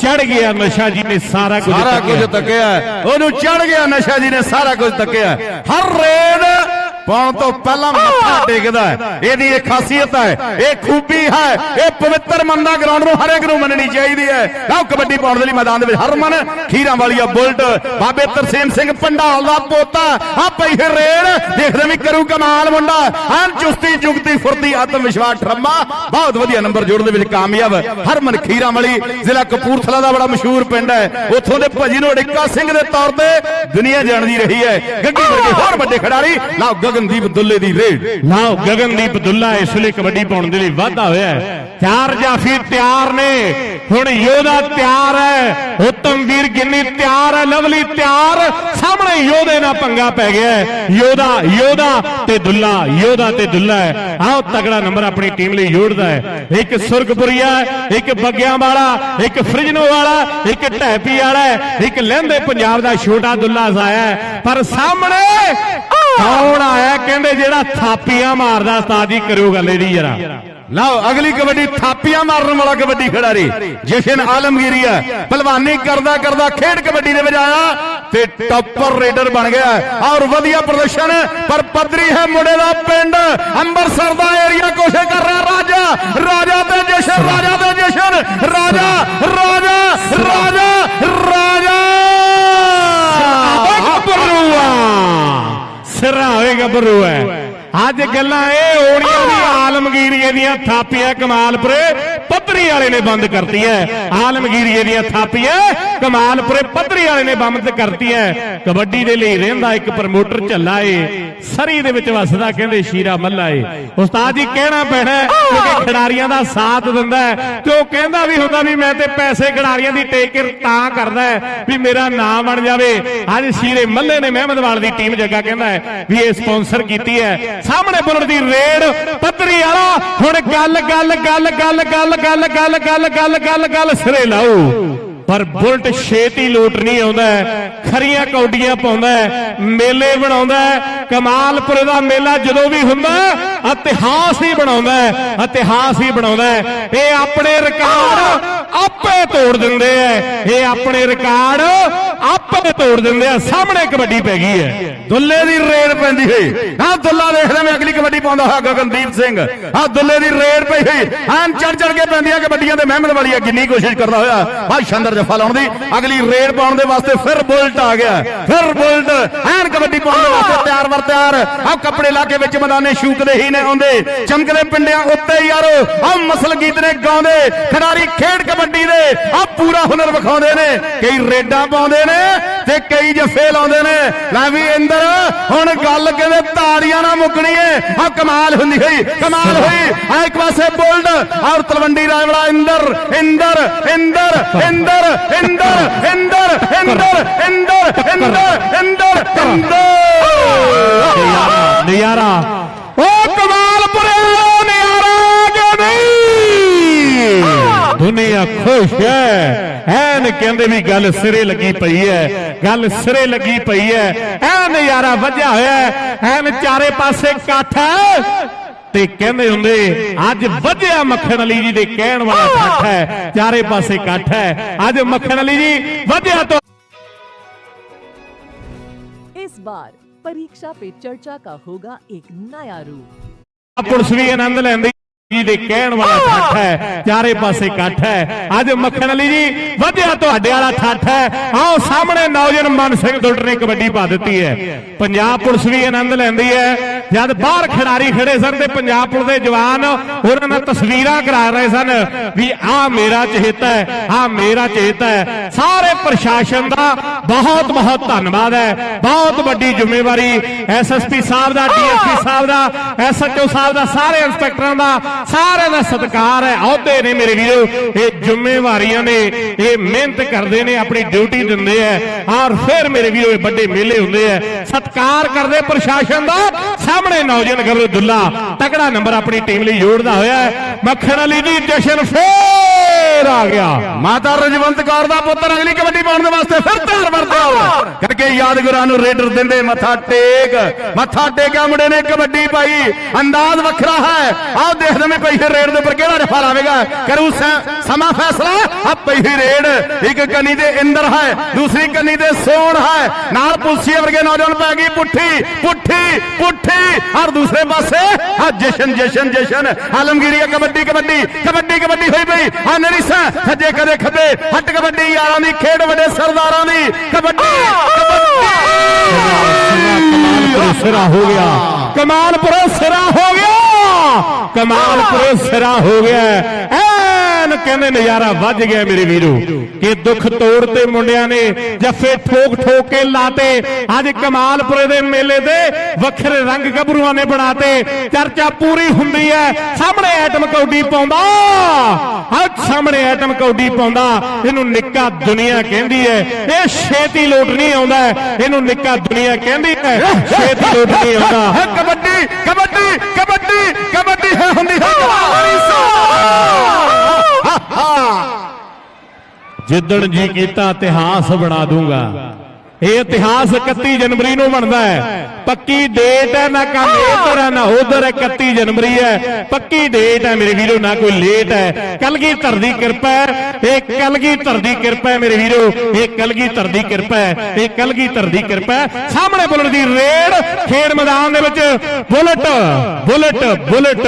ਚੜ ਗਿਆ ਨਸ਼ਾ ਜੀ ਨੇ ਸਾਰਾ ਕੁਝ ਸਾਰਾ ਕੁਝ ਤੱਕਿਆ। ਤੱਕਿਆ ਉਹਨੂੰ ਚੜ ਗਿਆ ਨਸ਼ਾ ਜੀ ਨੇ ਸਾਰਾ ਕੁਝ ਤੱਕਿਆ ਹਰ ਰੇਡ ਪਾਉਣ ਤੋਂ ਪਹਿਲਾਂ ਮੱਥਾ ਟੇਕਦਾ ਹੈ। ਇਹਦੀ ਇਹ ਖਾਸੀਅਤ ਹੈ ਇਹ ਖੂਬੀ ਹੈ ਇਹ ਪਵਿੱਤਰ ਮੰਨਦਾ ਗਰਾਊਂਡ ਨੂੰ ਹਰੇਕ ਨੂੰ ਮੰਨਣੀ ਚਾਹੀਦੀ ਹੈ। ਲਓ ਕਬੱਡੀ ਪਾਉਣ ਦੇ ਲਈ ਮੈਦਾਨ ਦੇ ਵਿੱਚ ਹਰਮਨ ਖੀਰਾਂ ਵਾਲੀਆ ਬੁਲਟ ਬਾਬੇ ਤਰਸੇਮ ਸਿੰਘ ਪੰਡਾਲ ਦਾ ਪੋਤਾ ਆ ਪਈ ਰੇਡ ਦੇਖਦੇ ਵੀ ਕਰੂ ਕਮਾਲ ਮੁੰਡਾ। ਐਨ ਚੁਸਤੀ, ਜੁਗਤੀ, ਫੁਰਤੀ ਆਤਮ ਵਿਸ਼ਵਾਸ ਠਰਮਾ। ਬਹੁਤ ਵਧੀਆ ਨੰਬਰ ਜੋੜਨ ਦੇ ਵਿੱਚ ਕਾਮਯਾਬ ਹਰਮਨ ਖੀਰਾਂ ਵਾਲੀ ਜ਼ਿਲ੍ਹਾ ਕਪੂਰਥਲਾ ਦਾ ਬੜਾ ਮਸ਼ਹੂਰ ਪਿੰਡ ਹੈ। ਉੱਥੋਂ ਦੇ ਭਜੀ ਨੂੰ ਅੜਿੱਕਾ ਸਿੰਘ ਦੇ ਤੌਰ ਤੇ ਦੁਨੀਆ ਜਾਣਦੀ ਰਹੀ ਹੈ। ਗੱਗੀ ਵਰਗੇ ਹੋਰ ਵੱਡੇ ਖਿਡਾਰੀ। ਲਓ ਗਗਨਦੀਪ ਦੁੱਲੇ ਦੀ ਰੇਡ। ਲਓ ਗਗਨਦੀਪ ਦੁੱਲਾ ਇਸ ਵੇਲੇ ਕਬੱਡੀ ਪਾਉਣ ਦੇ ਲਈ ਵਾਧਾ ਹੋਇਆ ਹੈ। ਚਾਰ ਜਾਫੀ ਤਿਆਰ ਨੇ। ਹੁਣ ਯੋਧਾ ਤਿਆਰ ਹੈ। ਉਤਮ ਵੀਰ ਗਿੰਨੀ ਤਿਆਰ ਹੈ। ਲਵਲੀ ਤਿਆਰ। ਸਾਹਮਣੇ ਯੋਧੇ ਨਾਲ ਪੰਗਾ ਪੈ ਗਿਆ ਯੋਧਾ ਯੋਧਾ ਤੇ ਦੁੱਲਾ ਯੋਧਾ ਤੇ ਦੁੱਲਾ ਹੈ। ਆਓ ਤਗੜਾ ਨੰਬਰ ਆਪਣੀ ਟੀਮ ਲਈ ਜੋੜਦਾ ਹੈ। ਇੱਕ ਸੁਰਗਪੁਰੀਆ ਇੱਕ ਬੱਗਿਆਂ ਵਾਲਾ ਇੱਕ ਫ੍ਰਿਜਨੋ ਵਾਲਾ ਇੱਕ ਢੈਪੀ ਵਾਲਾ ਹੈ, ਇੱਕ ਲਹਿੰਦੇ ਪੰਜਾਬ ਦਾ ਛੋਟਾ ਦੁੱਲਾ ਸਾਇਆ ਪਰ ਸਾਹਮਣੇ ਕੌਣ ਆਇਆ? ਕਹਿੰਦੇ ਜਿਹੜਾ ਥਾਪੀਆਂ ਮਾਰਦਾ ਉਸਤਾਦ ਜੀ ਕਰਿਓ ਗੱਲ ਇਹਦੀ ਜਰਾ। لاؤ، اگلی کبڈی تھاپیاں مارن والا کبڈی کھڑاری جشن عالمگیری ہے پلوانی کردہ کردہ کھیڑ کبڈی نے بجایا تے ٹاپر ریڈر بن گیا اور ودیا پردرشن پر پدری ہے مڑے دا پنڈ، امبرسر دا ایریا کوشش کر رہا راجا۔ راجا تے جشن راجا تے جشن راجا راجا راجا راجا۔ سرا ہوئے گبرو ہے۔ ਅੱਜ ਗੱਲਾਂ ਇਹ ਹੋਣੀਆਂ ਵੀ ਆਲਮਗੀਰੀਏ ਦੀਆਂ ਥਾਪੀਆਂ ਕਮਾਲਪੁਰੇ। ਪੱਧਰੀ ਵਾਲੇ ਨੇ ਬੰਦ ਕਰਤੀ ਹੈ ਆਲਮਗੀਰੀਏ ਦੀਆਂ ਥਾਪੀਆਂ ਕਮਾਲਪੁਰੇ ਪੱਧਰੀ ਵਾਲੇ ਨੇ ਬੰਦ ਕਰਤੀ ਹੈ ਕਬੱਡੀ ਦੇ ਲਈ ਰਹਿੰਦਾ ਇੱਕ ਪ੍ਰਮੋਟਰ ਝੱਲਾ ਏ ਸਰੀ ਦੇ ਵਿੱਚ ਵਸਦਾ ਕਹਿੰਦੇ ਸ਼ੀਰਾ ਮੱਲਾ ਏ। ਉਸਤਾਦ ਜੀ ਕਹਿਣਾ ਪੈਣਾ ਕਿਉਂਕਿ ਖਿਡਾਰੀਆਂ ਦਾ ਸਾਥ ਦਿੰਦਾ ਤੇ ਉਹ ਕਹਿੰਦਾ ਵੀ ਹੁੰਦਾ ਵੀ ਮੈਂ ਤੇ ਪੈਸੇ ਖਿਡਾਰੀਆਂ ਦੀ ਟੇਕਰ ਤਾਂ ਕਰਦਾ ਵੀ ਮੇਰਾ ਨਾਮ ਬਣ ਜਾਵੇ। ਅੱਜ ਸ਼ੀਰੇ ਮੱਲੇ ਨੇ ਮਹਿਮਦਵਾਲ ਦੀ ਟੀਮ ਜੱਗਾ ਕਹਿੰਦਾ ਹੈ ਵੀ ਇਹ ਸਪਾਂਸਰ ਕੀਤੀ ਹੈ। ਸਾਹਮਣੇ ਬੁਲਟ ਦੀ ਰੇਡ ਪੱਤਰੀ ਵਾਲਾ ਹੁਣ ਗੱਲ ਗੱਲ ਗੱਲ ਗੱਲ ਗੱਲ ਗੱਲ ਗੱਲ ਗੱਲ ਗੱਲ ਗੱਲ ਗੱਲ ਸਿਰੇ ਲਾਓ। ਪਰ ਬੁਲਟ ਛੇਤੀ ਲੋਟ ਨਹੀਂ ਆਉਂਦਾ, ਖਰੀਆਂ ਕੌਡੀਆਂ ਪਾਉਂਦਾ, ਮੇਲੇ ਬਣਾਉਂਦਾ ਕਮਾਲਪੁਰ ਦਾ ਮੇਲਾ ਜਦੋਂ ਵੀ ਹੁੰਦਾ, ਇਤਿਹਾਸ ਹੀ ਬਣਾਉਂਦਾ ਇਤਿਹਾਸ ਹੀ ਬਣਾਉਂਦਾ ਇਹ ਆਪਣੇ ਰਿਕਾਰਡ ਆਪੇ ਤੋੜ ਦਿੰਦੇ ਐ ਇਹ ਆਪਣੇ ਰਿਕਾਰਡ ਆਪੇ ਤੋੜ ਦਿੰਦੇ ਆ ਸਾਹਮਣੇ ਕਬੱਡੀ ਪੈ ਗਈ ਹੈ। ਦੁੱਲੇ ਦੀ ਰੇਡ ਪੈਂਦੀ ਹੋਈ। ਆ ਦੁੱਲਾ ਦੇਖਦੇ ਮੈਂ ਅਗਲੀ ਕਬੱਡੀ ਪਾਉਂਦਾ ਹੋਇਆ ਗਗਨਦੀਪ ਸਿੰਘ। ਹਾਂ ਦੁੱਲੇ ਦੀ ਰੇਡ ਪਈ ਹੋਈ। ਐਨ ਚੜ ਚੜ ਕੇ ਪੈਂਦੀਆਂ ਕਬੱਡੀਆਂ ਤੇ ਮਹਿਮਦ ਵਾਲੀ ਕਿੰਨੀ ਕੋਸ਼ਿਸ਼ ਕਰਦਾ ਹੋਇਆ। ਹਾਂ ਸ਼ੰਦਰ ਜਫਾ ਲਾਉਣ ਦੀ। ਅਗਲੀ ਰੇਡ ਪਾਉਣ ਦੇ ਵਾਸਤੇ ਫਿਰ ਬੁਲਟ ਆ ਗਿਆ। ਫਿਰ ਬੁਲਟ ਐਨ ਕਬੱਡੀ ਪਾਉਣ ਦੇ ਵਾਸਤੇ ਤਿਆਰ ਵਰ ਤਿਆਰ ਆ ਕੱਪੜੇ ਲਾ ਕੇ ਵਿੱਚ ਮੈਦਾਨੇ ਸ਼ੂਕਦੇ ਹੀ ਨੇ ਆਉਂਦੇ ਚਮਕਦੇ ਪਿੰਡਿਆਂ ਉੱਤੇ ਯਾਰੋ ਆ ਮਸਲ ਗੀਤ ਨੇ ਗਾਉਂਦੇ ਖਿਡਾਰੀ ਖੇਡ ਕਬੱਡੀ ਦੇ ਆ ਪੂਰਾ ਹੁਨਰ ਵਿਖਾਉਂਦੇ ਨੇ ਕਈ ਰੇਡਾਂ ਪਾਉਂਦੇ ਨੇ ਤੇ ਕਈ ਜੱਫੇ ਲਾਉਂਦੇ ਨੇ ਲੈ ਵੀ ਇੰਦਰ ਹੁਣ ਗੱਲ ਕਹਿੰਦੇ ਤਾੜੀਆਂ ਨਾ ਮੁੱਕਣੀ ਏ ਆ ਕਮਾਲ ਹੁੰਦੀ ਹੋਈ ਕਮਾਲ ਹੋਈ ਆ ਇੱਕ ਪਾਸੇ ਬੋਲਡ ਔਰ ਤਲਵੰਡੀ ਰਾਜਵਾਲਾ ਇੰਦਰ ਇੰਦਰ ਇੰਦਰ ਇੰਦਰ ਇੰਦਰ ਇੰਦਰ ਇੰਦਰ ਇੰਦਰ ਇੰਦਰ ਇੰਦਰ ਇੰਦਰ ਨਜ਼ਾਰਾ ਓ ਕਮਾਲ ਪੁਰੇ ਨਜ਼ਾਰਾ ਜੇ ਨਹੀਂ? ਦੁਨੀਆ ਖੁਸ਼ ਹੈ। ਐਨ ਕਹਿੰਦੇ ਵੀ ਗੱਲ ਸਿਰੇ ਲੱਗੀ ਪਈ ਹੈ। ਗੱਲ ਸਿਰੇ ਲੱਗੀ ਪਈ ਹੈ। ਐ ਨਜ਼ਾਰਾ ਵੱਜਿਆ ਹੋਇਆ ਐਨ ਚਾਰੇ ਪਾਸੇ ਕਾਠ ਤੇ ਕਹਿੰਦੇ ਹੁੰਦੇ, ਅੱਜ ਵਧਿਆ ਮੱਖਣ ਅਲੀ ਜੀ ਦੇ ਕਹਿਣ ਵਾਲਾ ਠੱਠ ਹੈ। ਚਾਰੇ ਪਾਸੇ ਕੱਠ ਹੈ। ਅੱਜ ਮੱਖਣ ਅਲੀ ਜੀ ਵਧਿਆ ਤੋਂ ਇਸ ਬਾਰ परीक्षा पे चर्चा का होगा एक नया रूप ਪੁਲਿਸ ਵੀ ਆਨੰਦ ਲੈਂਦੀ ਜੀ ਦੇ ਕਹਿਣ ਵਾਲਾ ਠੱਠ ਹੈ ਚਾਰੇ ਪਾਸੇ ਇਕੱਠ ਹੈ ਅੱਜ ਮੱਖਣ ਅਲੀ ਜੀ ਵਧਿਆ ਤੁਹਾਡੇ ਵਾਲਾ ਠੱਠ ਹੈ ਆਓ ਸਾਹਮਣੇ ਨੌਜਵਾਨ ਮਨ ਸਿੰਘ ਦੁੱਟ ਨੇ ਕਬੱਡੀ ਪਾ ਦਿੱਤੀ ਹੈ ਪੰਜਾਬ ਪੁਲਿਸ ਵੀ ਆਨੰਦ ਲੈਂਦੀ ਹੈ ਜਦ ਬਾਹਰ ਖਿਡਾਰੀ ਖੜੇ ਸਨ ਤੇ ਪੰਜਾਬ ਪੁਲਿਸ ਦੇ ਜਵਾਨ ਉਹਨਾਂ ਨਾਲ ਤਸਵੀਰਾਂ ਕਰਾ ਰਹੇ ਸਨ ਵੀ ਆਹ ਮੇਰਾ ਚਹੇਤਾ ਹੈ, ਆਹ ਮੇਰਾ ਚਹੇਤਾ ਹੈ। ਸਾਰੇ ਪ੍ਰਸ਼ਾਸਨ ਦਾ ਬਹੁਤ ਬਹੁਤ ਧੰਨਵਾਦ ਹੈ। ਬਹੁਤ ਵੱਡੀ ਜ਼ਿੰਮੇਵਾਰੀ ਐਸਐਸਪੀ ਸਾਹਿਬ ਦਾ ਡੀਐਸਪੀ ਸਾਹਿਬ ਦਾ ਐਸਐਚਓ ਸਾਹਿਬ ਦਾ, ਸਾਰੇ ਇੰਸਪੈਕਟਰਾਂ ਦਾ, ਸਾਰਿਆਂ ਦਾ ਸਤਿਕਾਰ ਹੈ। ਅਹੁਦੇ ਨੇ ਮੇਰੇ ਵੀਰੋ, ਇਹ ਜ਼ਿੰਮੇਵਾਰੀਆਂ ਨੇ, ਇਹ ਮਿਹਨਤ ਕਰਦੇ ਨੇ, ਆਪਣੀ ਡਿਊਟੀ ਦਿੰਦੇ ਆ ਔਰ ਫਿਰ ਮੇਰੇ ਵੀਰੋ, ਇਹ ਵੱਡੇ ਮੇਲੇ ਹੁੰਦੇ ਆ ਸਤਿਕਾਰ ਕਰਦੇ ਪ੍ਰਸ਼ਾਸਨ ਦਾ ਸਾਹਮਣੇ ਨੌਜਵਾਨ ਗੱਭਰੂ ਦੁੱਲਾ ਤਕੜਾ ਨੰਬਰ ਆਪਣੀ ਟੀਮ ਲਈ ਜੋੜਦਾ ਹੋਇਆ ਹੈ। ਮੱਖਣ ਅਲੀ ਜੀ ਜਸ਼ਨ ਫੇਰ। ਆ ਗਿਆ। ਮਾਤਾ ਰਜਵੰਤ ਕੌਰ ਦਾ ਪੁੱਤਰ ਅਗਲੀ ਕਬੱਡੀ ਪਾਉਣ ਦੇ ਵਾਸਤੇ ਫਿਰ ਤਿਆਰ ਵਰਤਿਆ ਕਰਕੇ ਯਾਦਗਾਰਾਂ ਨੂੰ ਰੇਡਰ ਦਿੰਦੇ ਮੱਥਾ ਟੇਕ। ਮੱਥਾ ਟੇਕਿਆ ਮੁੰਡੇ ਨੇ ਕਬੱਡੀ ਪਾਈ। ਅੰਦਾਜ਼ ਵੱਖਰਾ ਹੈ। ਆਹ ਦੇਖਦੇ ਮੈਂ ਪਈ ਰੇਡ ਦੇ ਉੱਪਰ। ਕਿਹੜਾ ਜਫਾ ਲਾਵੇਗਾ? ਕਰੂ ਸਮਾਂ ਫੈਸਲਾ। ਆ ਪਈ ਰੇਡ। ਇੱਕ ਕੰਨੀ ਤੇ ਇੰਦਰ ਹੈ। ਦੂਸਰੀ ਕੰਨੀ ਤੇ ਸੋਣ ਹੈ। ਨਾਲ ਪੁਲਸੀਏ ਵਰਗੇ ਨੌਜਵਾਨ ਪੈ ਗਈ। ਪੁੱਠੀ ਪੁੱਠੀ ਪੁੱਠੀ। ਹਰ ਦੂਸਰੇ ਪਾਸੇ ਆ ਜਸ਼ਨ ਜਸ਼ਨ ਜਸ਼ਨ। ਆਲਮਗੀਰੀ ਕਬੱਡੀ ਕਬੱਡੀ। ਕਬੱਡੀ ਕਬੱਡੀ ਹੋਈ ਪਈ। ਆ ਨਰੀਸਾ ਸੱਜੇ ਕਦੇ ਖੱਬੇ ਹੱਟ ਕਬੱਡੀ ਯਾਰਾਂ ਦੀ ਖੇਡ ਵੱਡੇ ਸਰਦਾਰਾਂ ਦੀ ਕਬੱਡੀ ਕਮਾਲਪੁਰ ਸਿਰਾ ਹੋ ਗਿਆ ਕਮਾਲਪੁਰ ਸਿਰਾ ਹੋ ਗਿਆ ਕਮਾਲਪੁਰ ਸਿਰਾ ਹੋ ਗਿਆ ਐਨ ਕਹਿੰਦੇ ਨਜ਼ਾਰਾ ਵੱਜ ਗਿਆ ਮੇਰੇ ਵੀਰੋ ਕਿ ਦੁੱਖ ਤੋੜ ਤੇ ਮੁੰਡਿਆਂ ਨੇ ਜੱਫੇ ਠੋਕ ਠੋਕ ਕੇ ਲਾਤੇ। ਅੱਜ ਕਮਾਲਪੁਰੇ ਦੇ ਮੇਲੇ ਦੇ ਵੱਖਰੇ ਰੰਗ ਗੱਭਰੂਆਂ ਨੇ ਬਣਾਤੇ। ਚਰਚਾ ਪੂਰੀ ਹੁੰਦੀ ਹੈ ਸਾਹਮਣੇ ਐਟਮ ਕੌਡੀ ਪਾਉਂਦਾ। ਅੱਜ ਸਾਹਮਣੇ ਐਟਮ ਕੌਡੀ ਪਾਉਂਦਾ। ਇਹਨੂੰ ਨਿੱਕਾ ਦੁਨੀਆ ਕਹਿੰਦੀ ਹੈ। ਇਹ ਛੇਤੀ ਲੋਟ ਨਹੀਂ ਆਉਂਦਾ। ਇਹਨੂੰ ਨਿੱਕਾ ਦੁਨੀਆ ਕਹਿੰਦੀ ਹੈ। ਛੇਤੀ ਲੋਟ ਨਹੀਂ ਆਉਂਦਾ। ਹੈ ਕਬੱਡੀ ਕਬੱਡੀ ਕਬੱਡੀ ਕਬੱਡੀ ਹੈ ਹੁੰਦੀ ਹੈ। ਜਿੱਦਣ ਜੀ ਕੀਤਾ ਇਤਿਹਾਸ ਬਣਾ ਦੂੰਗਾ। ਇਹ ਇਤਿਹਾਸ 31 ਜਨਵਰੀ ਨੂੰ ਬਣਦਾ ਹੈ। ਪੱਕੀ ਡੇਟ ਹੈ ਨਾ ਕੰਮ ਇਧਰ ਹੈ ਨਾ ਉਧਰ ਹੈ 31 ਜਨਵਰੀ ਹੈ। ਪੱਕੀ ਡੇਟ ਹੈ ਮੇਰੇ ਵੀਰੋ ਨਾ ਕੋਈ ਲੇਟ ਹੈ। ਕਲਗੀਧਰ ਦੀ ਕਿਰਪਾ ਹੈ ਇਹ ਕਲਗੀਧਰ ਦੀ ਕਿਰਪਾ ਹੈ ਮੇਰੇ ਵੀਰੋ। ਇਹ ਕਲਗੀਧਰ ਦੀ ਕਿਰਪਾ ਹੈ ਇਹ ਕਲਗੀਧਰ ਦੀ ਕਿਰਪਾ ਹੈ। ਸਾਹਮਣੇ ਬੁਲਟ ਦੀ ਰੇਡ ਖੇਡ ਮੈਦਾਨ ਦੇ ਵਿੱਚ ਬੁਲਟ ਬੁਲਟ ਬੁਲਟ।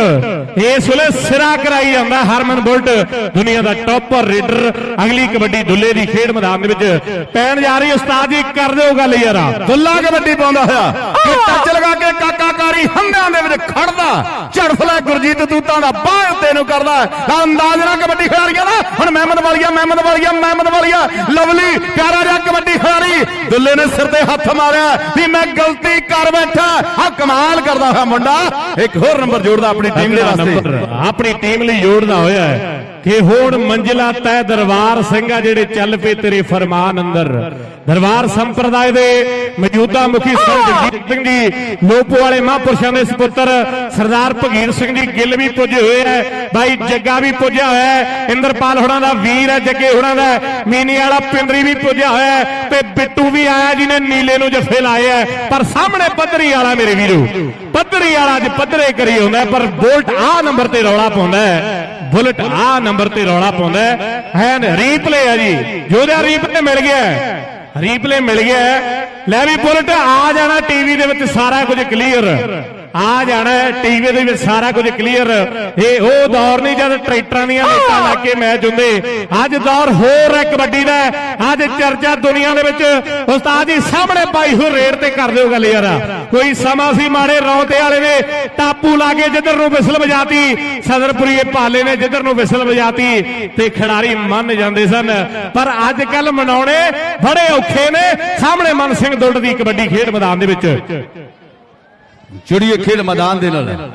ਇਸ ਵੇਲੇ ਸਿਰਾ ਕਰਾਈ ਜਾਂਦਾ ਹਰਮਨ ਬੁਲਟ ਦੁਨੀਆ ਦਾ ਟੌਪਰ ਰੇਡਰ ਅਗਲੀ ਕਬੱਡੀ ਦੁੱਲੇ ਦੀ ਖੇਡ ਮੈਦਾਨ ਦੇ ਵਿੱਚ। ਪੈਣ ਜਾ ਰਹੀ ਉਸਤਾਦ ਜੀ ਕਰ ਦਿਓ ਗੱਲ ਯਾਰਾ। ਦੁੱਲਾ ਕਬੱਡੀ ਪਾਉਂਦਾ ਹੋਇਆ। ਕਿ ਟੱਚ ਲਗਾ ਕੇ ਕਾਕਾਕਾਰੀ ਹੰਡਿਆਂ ਦੇ ਵਿੱਚ ਖੜਦਾ। ਝੜਫਲਾ ਗੁਰਜੀਤ ਤੂਤਾਂ ਦਾ ਬਾਹ ਉੱਤੇ ਨੂੰ ਕਰਦਾ। ਤਾਂ ਅੰਦਾਜ਼ ਨਾਲ ਕਬੱਡੀ ਖਿਡਾਰੀਆਂ ਦਾ। ਹੁਣ ਮਹਿਮਦ ਵਾਲੀਆ ਮਹਿਮਦ ਵਾਲੀਆ ਮਹਿਮਦ ਵਾਲੀਆ। ਲਵਲੀ ਪਿਆਰਾ ਜਿਹਾ ਕਬੱਡੀ ਖਿਡਾਰੀ। ਦੁੱਲੇ ਨੇ ਸਿਰ ਤੇ ਹੱਥ ਮਾਰਿਆ ਵੀ ਮੈਂ ਗਲਤੀ ਕਰ ਬੈਠਾ। ਆ ਕਮਾਲ ਕਰਦਾ ਹੋਇਆ ਮੁੰਡਾ। ਇੱਕ ਹੋਰ ਨੰਬਰ ਜੋੜਦਾ ਆਪਣੀ ਟੀਮ ਦੇ ਵਾਸਤੇ। ਆਪਣੀ ਟੀਮ ਲਈ ਜੋੜਦਾ ਹੋਇਆ ਕਿ ਹੁਣ ਮੰਜ਼ਲਾ ਤੈ ਦਰਬਾਰ ਸਿੰਘਾ ਜਿਹੜੇ ਚੱਲ ਪਏ ਤੇਰੇ ਫਰਮਾਨ ਅੰਦਰ। ਦਰਬਾਰ ਸੰਪਰਦਾਇ ਦੇ ਮੌਜੂਦਾ ਮੁਖੀ ਸਰ ਜਗਜੀਤ ਸਿੰਘ ਜੀ, ਲੋਪੋ ਵਾਲੇ ਮਹਾਂਪੁਰਸ਼ਾਂ ਦੇ ਸੁਪੁੱਤਰ ਸਰਦਾਰ ਭਗੀਰ ਸਿੰਘ ਜੀ, ਗਿੱਲ ਵੀ ਪੁੱਜੇ ਹੋਏ ਹੈ ਬਾਈ ਜੱਗਾ ਵੀ ਪੁੱਜਿਆ ਹੋਇਆ ਹੈ, ਇੰਦਰਪਾਲ ਹੁਣਾਂ ਦਾ ਵੀਰ ਹੈ, ਜੱਗੇ ਹੁਣਾਂ ਦਾ, ਮੀਨੀ ਵਾਲਾ ਪਿੰਦਰੀ ਵੀ ਪੁੱਜਿਆ ਹੋਇਆ ਤੇ ਬਿੱਟੂ ਵੀ ਆਇਆ ਜਿਹਨੇ ਨੀਲੇ ਨੂੰ ਜੱਫੇ ਲਾਏ ਹੈ ਪਰ ਸਾਹਮਣੇ ਪੱਧਰੀ ਵਾਲਾ ਮੇਰੇ ਵੀਰੋ, ਪੱਧਰੀ ਵਾਲਾ ਅੱਜ ਪੱਧਰੇ ਕਰੀ ਹੁੰਦਾ ਪਰ ਬੋਲਟ ਆ ਨੰਬਰ ਤੇ ਰੌਲਾ ਪਾਉਂਦਾ ਬੁਲਟ ਆ ਨੰਬਰ ਤੇ ਰੌਲਾ ਪਾਉਂਦਾ ਹੈ ਰੀਪਲੇ ਆ ਜੀ ਜੋਦਾ ਰੀਪਲੇ ਮਿਲ ਗਿਆ ਰੀਪਲੇ ਮਿਲ ਗਿਆ ਹੈ। ਲੈ ਵੀ ਬੁਲਟ, ਆ ਜਾਣਾ ਟੀਵੀ ਦੇ ਵਿੱਚ ਸਾਰਾ ਕੁਝ ਕਲੀਅਰ ਆ ਜਾਣਾ ਟੀਵੀ ਦੇ ਵਿੱਚ ਸਾਰਾ ਕੁਝ ਕਲੀਅਰ ਇਹ ਉਹ ਦੌਰ ਨਹੀਂ ਜਦ ਟਰੈਕਟਰਾਂ ਦੀਆਂ ਲਾਈਟਾਂ ਲਾ ਕੇ ਮੈਚ ਹੁੰਦੇ। ਅੱਜ ਦੌਰ ਹੋਰ ਹੈ, ਕਬੱਡੀ ਦਾ ਅੱਜ ਚਰਚਾ ਦੁਨੀਆ ਦੇ ਵਿੱਚ। ਉਸਤਾਦ ਜੀ ਸਾਹਮਣੇ ਪਾਈ ਹੋਈ ਰੇਡ ਤੇ ਕਰ ਦਿਓ ਗੱਲ ਯਾਰ। ਕੋਈ ਸਮਾਂ ਸੀ ਮਾੜੇ ਰੌਂਤੇ ਵਾਲੇ ਨੇ, ਟਾਪੂ ਲਾ ਕੇ ਜਿੱਧਰ ਨੂੰ ਵਿਸਲ ਵਜਾਤੀ, ਸਦਰਪੁਰੀਏ ਪਾਲੇ ਨੇ ਜਿੱਧਰ ਨੂੰ ਵਿਸਲ ਵਜਾਤੀ ਤੇ ਖਿਡਾਰੀ ਮੰਨ ਜਾਂਦੇ ਸਨ। ਪਰ ਅੱਜ ਕੱਲ ਮਨਾਉਣੇ ਬੜੇ ਔਖੇ ਨੇ। ਸਾਹਮਣੇ ਮਨ ਸਿੰਘ ਦੁੱਡ ਦੀ ਕਬੱਡੀ ਖੇਡ ਮੈਦਾਨ ਦੇ ਵਿੱਚ। ਜੁੜੀਏ ਖੇਡ ਮੈਦਾਨ ਦੇ ਨਾਲ।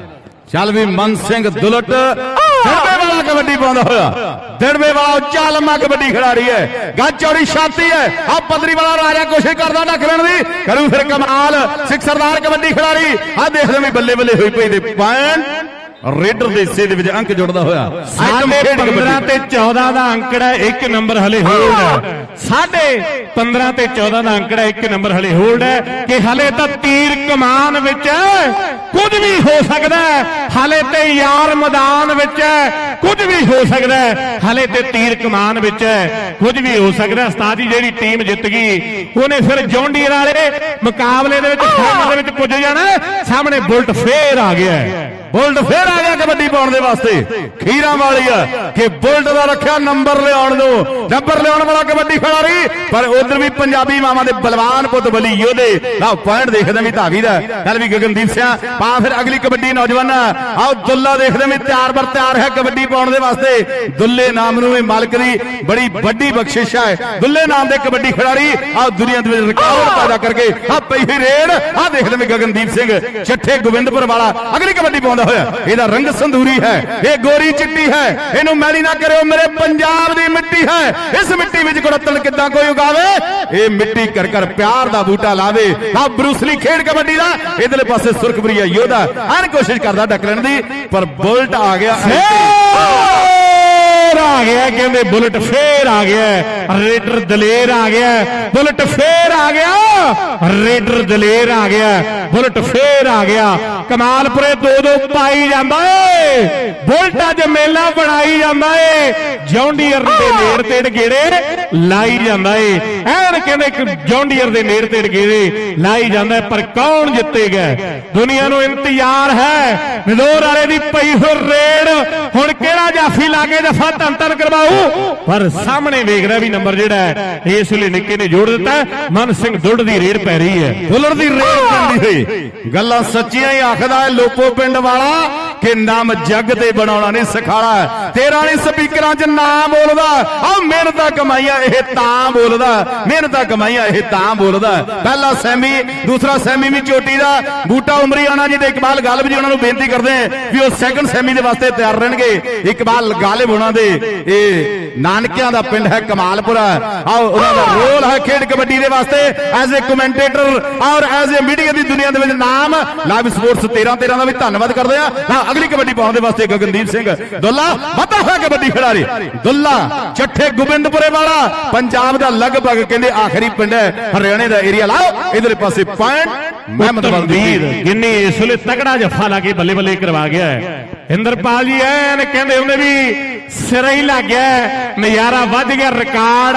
ਚੱਲ ਵੀ ਮਨ ਸਿੰਘ ਦੁਲਟ। ਦੜਵੇ ਵਾਲਾ ਕਬੱਡੀ ਪਾਉਂਦਾ ਹੋਇਆ। ਦੜਵੇ ਵਾਲਾ ਉੱਚਾ ਲੰਮਾ ਕਬੱਡੀ ਖਿਡਾਰੀ ਹੈ ਗੱਜ ਚੌੜੀ ਛਾਤੀ ਹੈ ਆ ਪਦਰੀ ਵਾਲਾ ਰਾਜਾ ਕੋਸ਼ਿਸ਼ ਕਰਦਾ ਡੱਕ ਲੈਣ ਦੀ। ਕਰੂ ਫਿਰ ਕਮਾਲ। ਸਿੱਖ ਸਰਦਾਰ ਕਬੱਡੀ ਖਿਡਾਰੀ। ਆ ਦੇਖਦੇ ਵੀ ਬੱਲੇ ਬੱਲੇ ਹੋਈ ਪਈ ਦੇ। ਪੁਆਇੰਟ। ਰੇਡਰ ਦੇ ਹਿੱਸੇ ਦੇ ਵਿੱਚ ਅੰਕ ਜੁੜਦਾ ਹੋਇਆ। ਆਈਟਮ ਸਾਢੇ ਖੇਡ 15 ਕਬੱਡੀ। ਤੇ 14 ਦਾ ਅੰਕੜਾ ਇੱਕ ਨੰਬਰ ਹਲੇ ਹੋਲਡ ਹੈ। ਸਾਢੇ 15 ਤੇ 14 ਦਾ ਅੰਕੜਾ ਇੱਕ ਨੰਬਰ ਹਲੇ ਹੋਲਡ ਹੈ ਕਿ ਹਲੇ ਤਾਂ ਤੀਰ ਕਮਾਨ ਵਿੱਚ ਹੈ ਕੁਝ ਵੀ ਹੋ ਸਕਦਾ ਹੈ। ਹਲੇ ਤੇ ਯਾਰ ਮੈਦਾਨ ਵਿੱਚ ਹੈ ਕੁਝ ਵੀ ਹੋ ਸਕਦਾ ਹੈ। ਹਲੇ ਤੇ ਤੀਰ ਕਮਾਨ ਵਿੱਚ ਹੈ ਕੁਝ ਵੀ ਹੋ ਸਕਦਾ ਹੈ। ਉਸਤਾਦ ਜੀ ਜਿਹੜੀ ਟੀਮ ਜਿੱਤ ਗਈ ਉਹਨੇ ਫਿਰ ਜੌਂਡੀਅਰ ਵਾਲੇ ਮੁਕਾਬਲੇ ਦੇ ਵਿੱਚ ਫਾਈਨਲ ਦੇ ਵਿੱਚ ਪੁੱਜ ਜਾਣਾ। ਸਾਹਮਣੇ ਬੁਲਟ ਫੇਰ ਆ ਗਿਆ ਹੈ। ਬੁਲਟ ਫੇਰ ਆ ਗਿਆ ਕਬੱਡੀ ਪਾਉਣ ਦੇ ਵਾਸਤੇ। ਖੀਰਾਂ ਵਾਲੀ ਆ ਕਿ ਬੁਲਟ ਦਾ ਰੱਖਿਆ, ਨੰਬਰ ਲਿਆਉਣ ਨੂੰ ਨੰਬਰ ਲਿਆਉਣ ਵਾਲਾ ਕਬੱਡੀ ਖਿਡਾਰੀ, ਪਰ ਉਧਰ ਵੀ ਪੰਜਾਬੀ ਮਾਵਾਂ ਦੇ ਬਲਵਾਨ ਪੁੱਤ ਬਲੀ ਯੋਧੇ ਆਹ ਪੁਆਇੰਟ ਦੇਖਦੇ ਵੀ ਧਾਵੀ ਦਾ। ਚੱਲ ਵੀ ਗਗਨਦੀਪ ਸਿੰਘ, ਪਾ ਫਿਰ ਅਗਲੀ ਕਬੱਡੀ ਨੌਜਵਾਨ। ਆਓ, ਦੁੱਲਾ ਦੇਖਦੇ ਵੀ ਤਿਆਰ ਬਰ ਤਿਆਰ ਹੈ ਕਬੱਡੀ ਪਾਉਣ ਦੇ ਵਾਸਤੇ। ਦੁੱਲੇ ਨਾਮ ਨੂੰ ਵੀ ਮਾਲਕ ਦੀ ਬੜੀ ਵੱਡੀ ਬਖਸ਼ਿਸ਼ ਹੈ। ਦੁੱਲੇ ਨਾਮ ਦੇ ਕਬੱਡੀ ਖਿਡਾਰੀ ਆਹ ਦੁਨੀਆ ਦੇ ਵਿੱਚ ਰਿਕਾਰਡ ਪੈਦਾ ਕਰਕੇ। ਆ ਪਈ ਹੋਈ ਰੇਡ ਆ ਦੇਖਦੇ ਵੀ ਗਗਨਦੀਪ ਸਿੰਘ ਛੱਠੇ ਗੋਬਿੰਦਪੁਰ ਵਾਲਾ ਅਗਲੀ ਕਬੱਡੀ ਪਾਉਂਦਾ ਹੋਇਆ। ਇਹਦਾ ਰੰਗ ਸੰਧੂਰੀ ਹੈ। ਇਹ ਗੋਰੀ ਚਿੱਟੀ ਹੈ। ਇਹਨੂੰ ਮੈਲੀ ਨਾ ਕਰਿਓ, ਮੇਰੇ ਪੰਜਾਬ ਦੀ ਮਿੱਟੀ ਹੈ। ਇਸ ਮਿੱਟੀ ਵਿੱਚ ਕੁੜਤਣ ਕਿੱਦਾਂ ਕੋਈ ਉਗਾਵੇ? ਇਹ ਮਿੱਟੀ ਕਰ ਕਰ ਪਿਆਰ ਦਾ ਬੂਟਾ ਲਾਵੇ। ਆ ਬਰੂਸਲੀ ਖੇਡ ਕਬੱਡੀ ਦਾ। ਇਧਰਲੇ ਪਾਸੇ ਸੁਰਖਪੁਰੀਆ ਯੋਧਾ ਹਰ ਕੋਸ਼ਿਸ਼ ਕਰਦਾ ਟੱਕਰਨ ਦੀ, ਪਰ ਬੁਲਟ ਆ ਗਿਆ ਫੇਰ ਆ ਗਿਆ ਕਹਿੰਦੇ ਬੁਲਟ ਫੇਰ ਆ ਗਿਆ ਰੇਡਰ ਦਲੇਰ ਆ ਗਿਆ ਬੁਲਟ ਫੇਰ ਆ ਗਿਆ ਰੇਡਰ ਦਲੇਰ ਆ ਗਿਆ ਬੁਲਟ ਫੇਰ ਆ ਗਿਆ। ਕਮਾਲਪੁਰੇ ਦੋ ਦੋ ਪਾਈ ਜਾਂਦਾ ਏ ਬੁਲਟ ਅੱਜ ਮੇਲਾ ਬਣਾਈ ਜਾਂਦਾ ਏ। ਜੌਂਡੀਅਰ ਦੇ ਨੇੜ ਤੇੜ ਗੇੜੇ ਲਾਈ ਜਾਂਦਾ ਏ। ਐਨ ਕਹਿੰਦੇ ਜੌਂਡੀਅਰ ਦੇ ਨੇੜ ਤੇੜ ਗੇੜੇ ਲਾਈ ਜਾਂਦਾ ਪਰ ਕੌਣ ਜਿੱਤੇਗਾ ਦੁਨੀਆ ਨੂੰ ਇੰਤਜ਼ਾਰ ਹੈ। ਨਦੌਰ ਵਾਲੇ ਦੀ ਪਈ ਹੋਈ ਰੇਡ ਹੁਣ ਕਿਹੜਾ ਜਾਫੀ ਲਾ ਕੇ ਜਫਾ ਧੰਨ ਧੰਨ ਕਰਵਾਉ ਪਰ ਸਾਹਮਣੇ ਵੇਖਦਾ ਵੀ ਨੰਬਰ ਜਿਹੜਾ ਹੈ ਇਸ ਵੇਲੇ ਨਿੱਕੇ ਨੇ ਜੋੜ ਦਿੱਤਾ। ਮਨ ਸਿੰਘ ਦੁੱਡ ਦੀ ਰੇਡ ਪੈ ਰਹੀ ਹੈ। ਬੁਲਟ ਦੀ ਰੇਡ ਪੈਂਦੀ ਹੋਈ। ਗੱਲਾਂ ਸੱਚੀਆਂ ਹੀ ਆਖਦਾ ਹੈ ਲੋਪੋ ਪਿੰਡ ਵਾਲਾ। ਕਿ ਨਾਮ ਜੱਗ ਤੇ ਬਣਾਉਣਾ ਨਹੀਂ ਸਿਖਾਲਾ। ਤੇਰਾ ਨਹੀਂ ਸਪੀਕਰਾਂ 'ਚ ਨਾਮ ਬੋਲਦਾ। ਆ ਮਿਹਨਤਾਂ ਕਮਾਈਆਂ ਇਹ ਤਾਂ ਬੋਲਦਾ। ਮਿਹਨਤਾਂ ਕਮਾਈਆਂ ਇਹ ਤਾਂ ਬੋਲਦਾ। ਪਹਿਲਾ ਸੈਮੀ, ਦੂਸਰਾ ਸੈਮੀ ਵੀ ਚੋਟੀ ਦਾ। ਬੂਟਾ ਉਮਰੀਆਣਾ ਜੀ ਤੇ ਇਕਬਾਲ ਗਾਲਬ ਜੀ ਉਹਨਾਂ ਨੂੰ ਬੇਨਤੀ ਕਰਦੇ ਆ ਵੀ ਉਹ ਸੈਕੰਡ ਸੈਮੀ ਦੇ ਵਾਸਤੇ ਤਿਆਰ ਰਹਿਣਗੇ। ਇਕਬਾਲ ਗਾਲਿਬ ਉਹਨਾਂ ਦੇ। ਇਹ ਨਾਨਕਿਆਂ ਦਾ ਪਿੰਡ ਹੈ ਕਮਾਲਪੁਰਾ। ਆਓ ਉਹਨਾਂ ਦਾ ਰੋਲ ਹੈ ਖੇਡ ਕਬੱਡੀ ਦੇ ਵਾਸਤੇ। ਐਜ਼ ਅ ਕਮੈਂਟੇਟਰ ਔਰ ਐਜ਼ ਅ ਮੀਡੀਆ ਦੀ ਦੁਨੀਆ ਦੇ ਵਿੱਚ ਨਾਮ। ਲਾਈਵ ਸਪੋਰਟਸ 13 13 ਦਾ ਵੀ ਧੰਨਵਾਦ ਕਰਦੇ ਆ ਅਗਲੀ ਕਬੱਡੀ ਪਾਉਣ ਦੇ ਵਾਸਤੇ ਗਗਨਦੀਪ ਸਿੰਘ ਦੁੱਲਾ ਮਤਾ ਹੋਇਆ ਕਬੱਡੀ ਖਿਡਾਰੀ। ਦੁੱਲਾ ਚੱਠੇ ਗੋਬਿੰਦਪੁਰੇ ਵਾਲਾ। ਪੰਜਾਬ ਦਾ ਲਗਭਗ ਕਹਿੰਦੇ ਆਖਰੀ ਪਿੰਡ ਹੈ ਹਰਿਆਣੇ ਦਾ ਏਰੀਆ ਲਾਓ ਇਧਰਲੇ ਪਾਸੇ ਪੁਆਇੰਟ ਮਹਿਮਦ ਬਲਦੀਰ ਜਿੰਨੀ ਇਸ ਵੇਲੇ ਤਗੜਾ ਜੱਫਾ ਲਾ ਕੇ ਬੱਲੇ ਬੱਲੇ ਕਰਵਾ ਗਿਆ ਹੈ। ਇੰਦਰਪਾਲ ਜੀ ਐਨ ਕਹਿੰਦੇ ਹੁੰਦੇ ਵੀ ਸਿਰੇ ਹੀ ਲੱਗ ਗਿਆ ਨਜ਼ਾਰਾ ਵੱਧ ਗਿਆ ਰਿਕਾਰਡ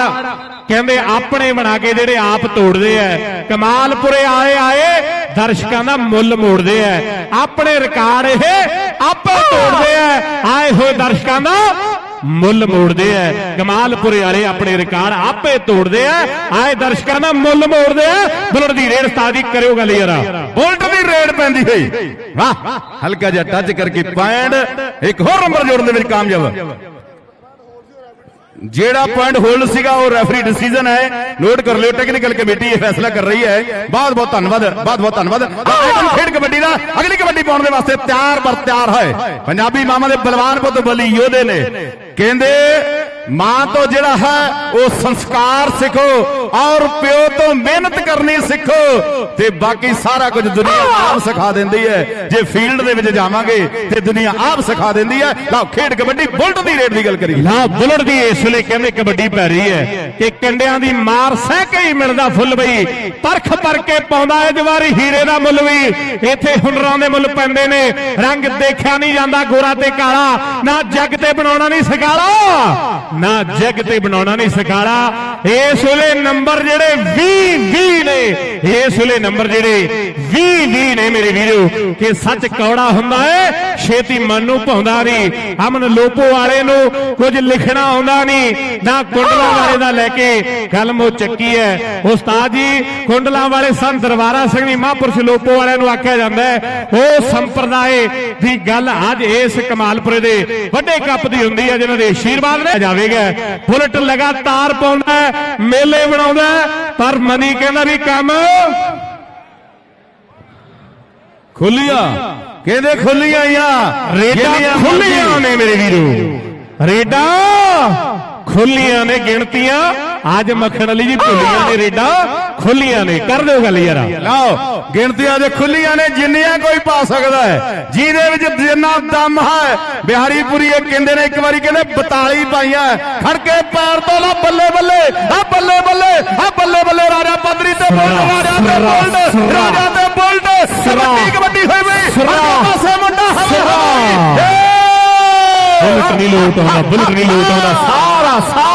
ਕਹਿੰਦੇ ਆਪਣੇ ਬਣਾ ਕੇ ਜਿਹੜੇ ਆਪ ਤੋੜਦੇ ਐ। ਕਮਾਲਪੁਰੇ ਆਏ ਆਏ, ਦਰਸ਼ਕਾਂ ਦਾ ਮੁੱਲ ਮੋੜਦੇ ਐ। ਆਪਣੇ ਰਿਕਾਰਡ ਇਹ ਆਪੇ ਤੋੜਦੇ ਐ। ਆਏ ਹੋਏ ਦਰਸ਼ਕਾਂ ਦਾ ਮੁੱਲ ਮੋੜਦੇ ਐ। ਕਮਾਲਪੁਰੇ ਵਾਲੇ ਆਪਣੇ ਰਿਕਾਰਡ ਆਪੇ ਤੋੜਦੇ ਐ। ਆਏ ਦਰਸ਼ਕਾਂ ਦਾ ਮੁੱਲ ਮੋੜਦੇ ਐ। ਬੁਲਟ ਦੀ ਰੇਡ ਸਤਾਦੀ ਕਰਿਓ ਗੱਲ ਯਾਰਾ। ਬੁਲਟ ਦੀ ਰੇਡ ਪੈਂਦੀ ਹੋਈ। ਵਾਹ, ਹਲਕਾ ਜਿਹਾ ਟੱਚ ਕਰਕੇ ਪੁਆਇੰਟ ਇੱਕ ਹੋਰ ਨੰਬਰ ਜੋੜਨ ਦੇ ਵਿੱਚ ਕਾਮਯਾਬ। ਜਿਹੜਾ ਪੁਆਇੰਟ ਹੋਲਡ ਸੀਗਾ ਉਹ ਰੈਫਰੀ ਡਿਸੀਜਨ ਹੈ। ਨੋਟ ਕਰ ਲਿਓ ਟੈਕਨੀਕਲ ਕਮੇਟੀ ਇਹ ਫੈਸਲਾ ਕਰ ਰਹੀ ਹੈ। ਬਹੁਤ ਬਹੁਤ ਧੰਨਵਾਦ ਬਹੁਤ ਬਹੁਤ ਧੰਨਵਾਦ। ਆਈਟਮ ਖੇਡ ਕਬੱਡੀ ਦਾ ਅਗਲੀ ਕਬੱਡੀ ਪਾਉਣ ਦੇ ਵਾਸਤੇ ਤਿਆਰ ਬਰ ਤਿਆਰ ਹੈ। ਪੰਜਾਬੀ ਮਾਮਾ ਦੇ ਬਲਵਾਨ ਪੁੱਤ ਬਲੀ ਯੋਧੇ ਨੇ। ਕਹਿੰਦੇ ਮਾਂ ਤੋਂ ਜਿਹੜਾ ਹੈ ਉਹ ਸੰਸਕਾਰ ਸਿੱਖੋ। ਔਰ ਪਿਓ ਤੋਂ ਮਿਹਨਤ ਕਰਨੀ ਸਿੱਖੋ ਤੇ ਬਾਕੀ ਸਾਰਾ ਕੁਝ ਦੁਨੀਆ ਆਪ ਸਿਖਾ ਦਿੰਦੀ ਹੈ। ਜੇ ਫੀਲਡ ਦੇ ਵਿੱਚ ਜਾਵਾਂਗੇ ਤੇ ਦੁਨੀਆ ਆਪ ਸਿਖਾ ਦਿੰਦੀ ਹੈ। ਲਓ, ਖੇਡ ਕਬੱਡੀ ਬੁਲਟ ਦੀ ਰੇਡ ਦੀ ਗੱਲ ਕਰੀਏ। ਲਾ ਬੁਲਟ ਦੀ ਇਸ ਵੇਲੇ ਕਹਿੰਦੇ ਕਬੱਡੀ ਪੈ ਰਹੀ ਹੈ ਕਿ ਕੰਡਿਆਂ ਦੀ ਮਾਰ ਸਹਿਕੇ ਹੀ ਮਿਲਦਾ ਫੁੱਲ ਬਈ। ਪਰਖ ਪਰ ਕੇ ਪਾਉਂਦਾ ਹੈ ਜਵਾਰੀ ਹੀਰੇ ਦਾ ਮੁੱਲ ਵੀ। ਇੱਥੇ ਹੁਨਰਾਂ ਦੇ ਮੁੱਲ ਪੈਂਦੇ ਨੇ। ਰੰਗ ਦੇਖਿਆ ਨਹੀਂ ਜਾਂਦਾ ਗੋਰਾ ਤੇ ਕਾਲਾ। ਨਾ ਜੱਗ ਤੇ ਬਣਾਉਣਾ ਨਹੀਂ ਸਿਖਾਲਾ। ਨਾ ਜੱਗ ਤੇ ਬਣਾਉਣਾ ਨਹੀਂ ਸਿਖਾਲਾ। ਇਸ ਵੇਲੇ ਨੰਬਰ ਜਿਹੜੇ 20 20 ਨੇ ਇਸ ਵੇਲੇ ਨੰਬਰ ਜਿਹੜੇ 20 20 ਨੇ ਮੇਰੇ ਵੀਰੋ ਕਿ ਸੱਚ ਕੌੜਾ ਹੁੰਦਾ ਹੈ ਛੇਤੀ ਮਨ ਨੂੰ ਭਾਉਂਦਾ ਨਹੀਂ। ਅਮਨ ਲੋਪੋ ਵਾਲੇ ਨੂੰ ਕੁਝ ਲਿਖਣਾ ਆਉਂਦਾ ਨਹੀਂ ਨਾ ਕੁੰਡਲਾ ਵਾਲੇ ਦਾ ਲੈ ਕੇ ਕਲਮ ਉਹ ਚੱਕੀ ਹੈ ਉਸਤਾਦ ਜੀ ਕੁੰਡਲਾ ਵਾਲੇ ਸੰਤ ਦਰਬਾਰਾ ਸਿੰਘ ਜੀ ਮਹਾਂਪੁਰਸ਼ ਲੋਪੋ ਵਾਲਿਆਂ ਨੂੰ ਆਖਿਆ ਜਾਂਦਾ ਹੈ ਉਹ ਸੰਪਰਦਾਏ ਦੀ ਗੱਲ ਅੱਜ ਇਸ ਕਮਾਲਪੁਰੇ ਦੇ ਵੱਡੇ ਕੱਪ ਦੀ ਹੁੰਦੀ ਹੈ ਜਿਨ੍ਹਾਂ ਦੇ ਆਸ਼ੀਰਵਾਦ ਨੇ ਜਾਵੇਗਾ। ਬੁਲਟ ਲਗਾਤਾਰ ਪਾਉਂਦਾ ਹੈ, ਮੇਲੇ ਬਣਾ ਹੈ, ਪਰ ਮਨੀ ਕਹਿੰਦਾ ਵੀ ਕੰਮ ਖੁੱਲੀਆਂ। ਕਹਿੰਦੇ ਖੁੱਲੀਆਂ ਆ। ਰੇਡਾਂ ਖੁੱਲੀਆਂ ਨੇ ਮੇਰੇ ਵੀਰੋ। ਰੇਡਾਂ ਖੁੱਲੀਆਂ ਨੇ ਗਿਣਤੀਆਂ ਅੱਜ ਮੱਖਣ ਅਲੀ ਜੀ ਭੁੱਲੀਆਂ ਨੇ ਰੇਡਾਂ ਖੁੱਲੀਆਂ ਨੇ। ਕਰ ਦਿਓ ਗੱਲ ਯਾਰਾ। ਲਓ। ਗਿਣਤੀਆਂ ਦੇ ਖੁੱਲੀਆਂ ਨੇ ਜਿੰਨੀਆਂ ਕੋਈ ਪਾ ਸਕਦਾ ਹੈ। ਜਿਹਦੇ ਵਿੱਚ ਜਿੰਨਾ ਦਮ ਹੈ ਬਿਹਾਰੀਪੁਰੀ ਇਹ ਕਹਿੰਦੇ ਨੇ ਇੱਕ ਵਾਰੀ ਕਹਿੰਦੇ 42 ਪਾਈਆਂ ਖੜ ਕੇ ਪੈਰ ਤੋਂ ਲਾ ਬੱਲੇ ਬੱਲੇ ਆ ਬੱਲੇ ਬੱਲੇ ਆ ਬੱਲੇ ਬੱਲੇ ਰਾਜਾ ਪਦਰੀ ਤੇ ਬੋਲਟ ਰਾਜਾ ਤੇ ਬੋਲਟ ਰਾਜਾ ਤੇ ਬੋਲਟ ਕਬੱਡੀ ਕਬੱਡੀ ਹੋਈ ਸਿਰਾ। ਪਾਸੇ ਮੁੰਡਾ ਹਵਾ। ਬੁਲਟ ਨਹੀਂ ਲੋਟ ਆਉਂਦਾ ਬੁਲਟ ਨਹੀਂ ਲੋਟ ਆਉਂਦਾ। ਸਾਰਾ ਸਾਰਾ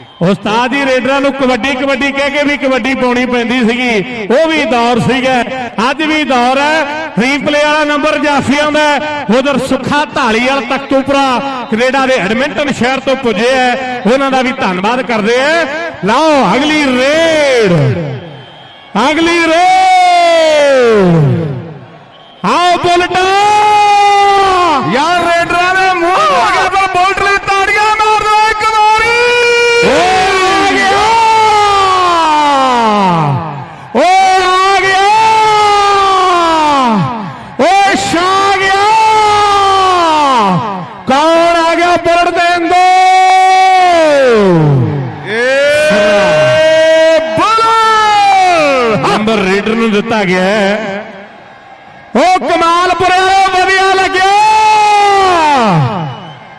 ਉਸਤਾਦ ਜੀ, ਰੇਡਰਾਂ ਨੂੰ ਕਬੱਡੀ ਕਬੱਡੀ ਕਹਿ ਕੇ ਵੀ ਕਬੱਡੀ ਪਾਉਣੀ ਪੈਂਦੀ ਸੀਗੀ। ਉਹ ਵੀ ਦੌਰ ਸੀਗਾ। ਅੱਜ ਵੀ ਦੌਰ ਹੈ। ਰੀਪਲੇ ਵਾਲਾ ਨੰਬਰ ਜਾਫੀਆਂ ਦਾ ਉਧਰ ਸੁੱਖਾ ਢਾਲੀ ਵਾਲਾ ਤਖਤੂਪੁਰਾ ਕੈਨੇਡਾ ਦੇ ਐਡਮਿੰਟਨ ਸ਼ਹਿਰ ਤੋਂ ਪੁੱਜੇ ਹੈ। ਉਹਨਾਂ ਦਾ ਵੀ ਧੰਨਵਾਦ ਕਰਦੇ ਆ ਲਓ, ਅਗਲੀ ਰੇਡ। ਅਗਲੀ ਰੇਡ। ਆਓ, ਬੁਲਟਾ। ਯਾਰ, ਰੇਡਰਾਂ ਦੇ ਮੂੰਹ ਆ ਗਿਆ ਨੰਬਰ ਰੀਡਰ ਨੂੰ ਦਿੱਤਾ ਗਿਆ ਹੈ। ਉਹ ਕਮਾਲਪੁਰੇ ਵਾਲੇ ਵਧੀਆ ਲੱਗਿਆ।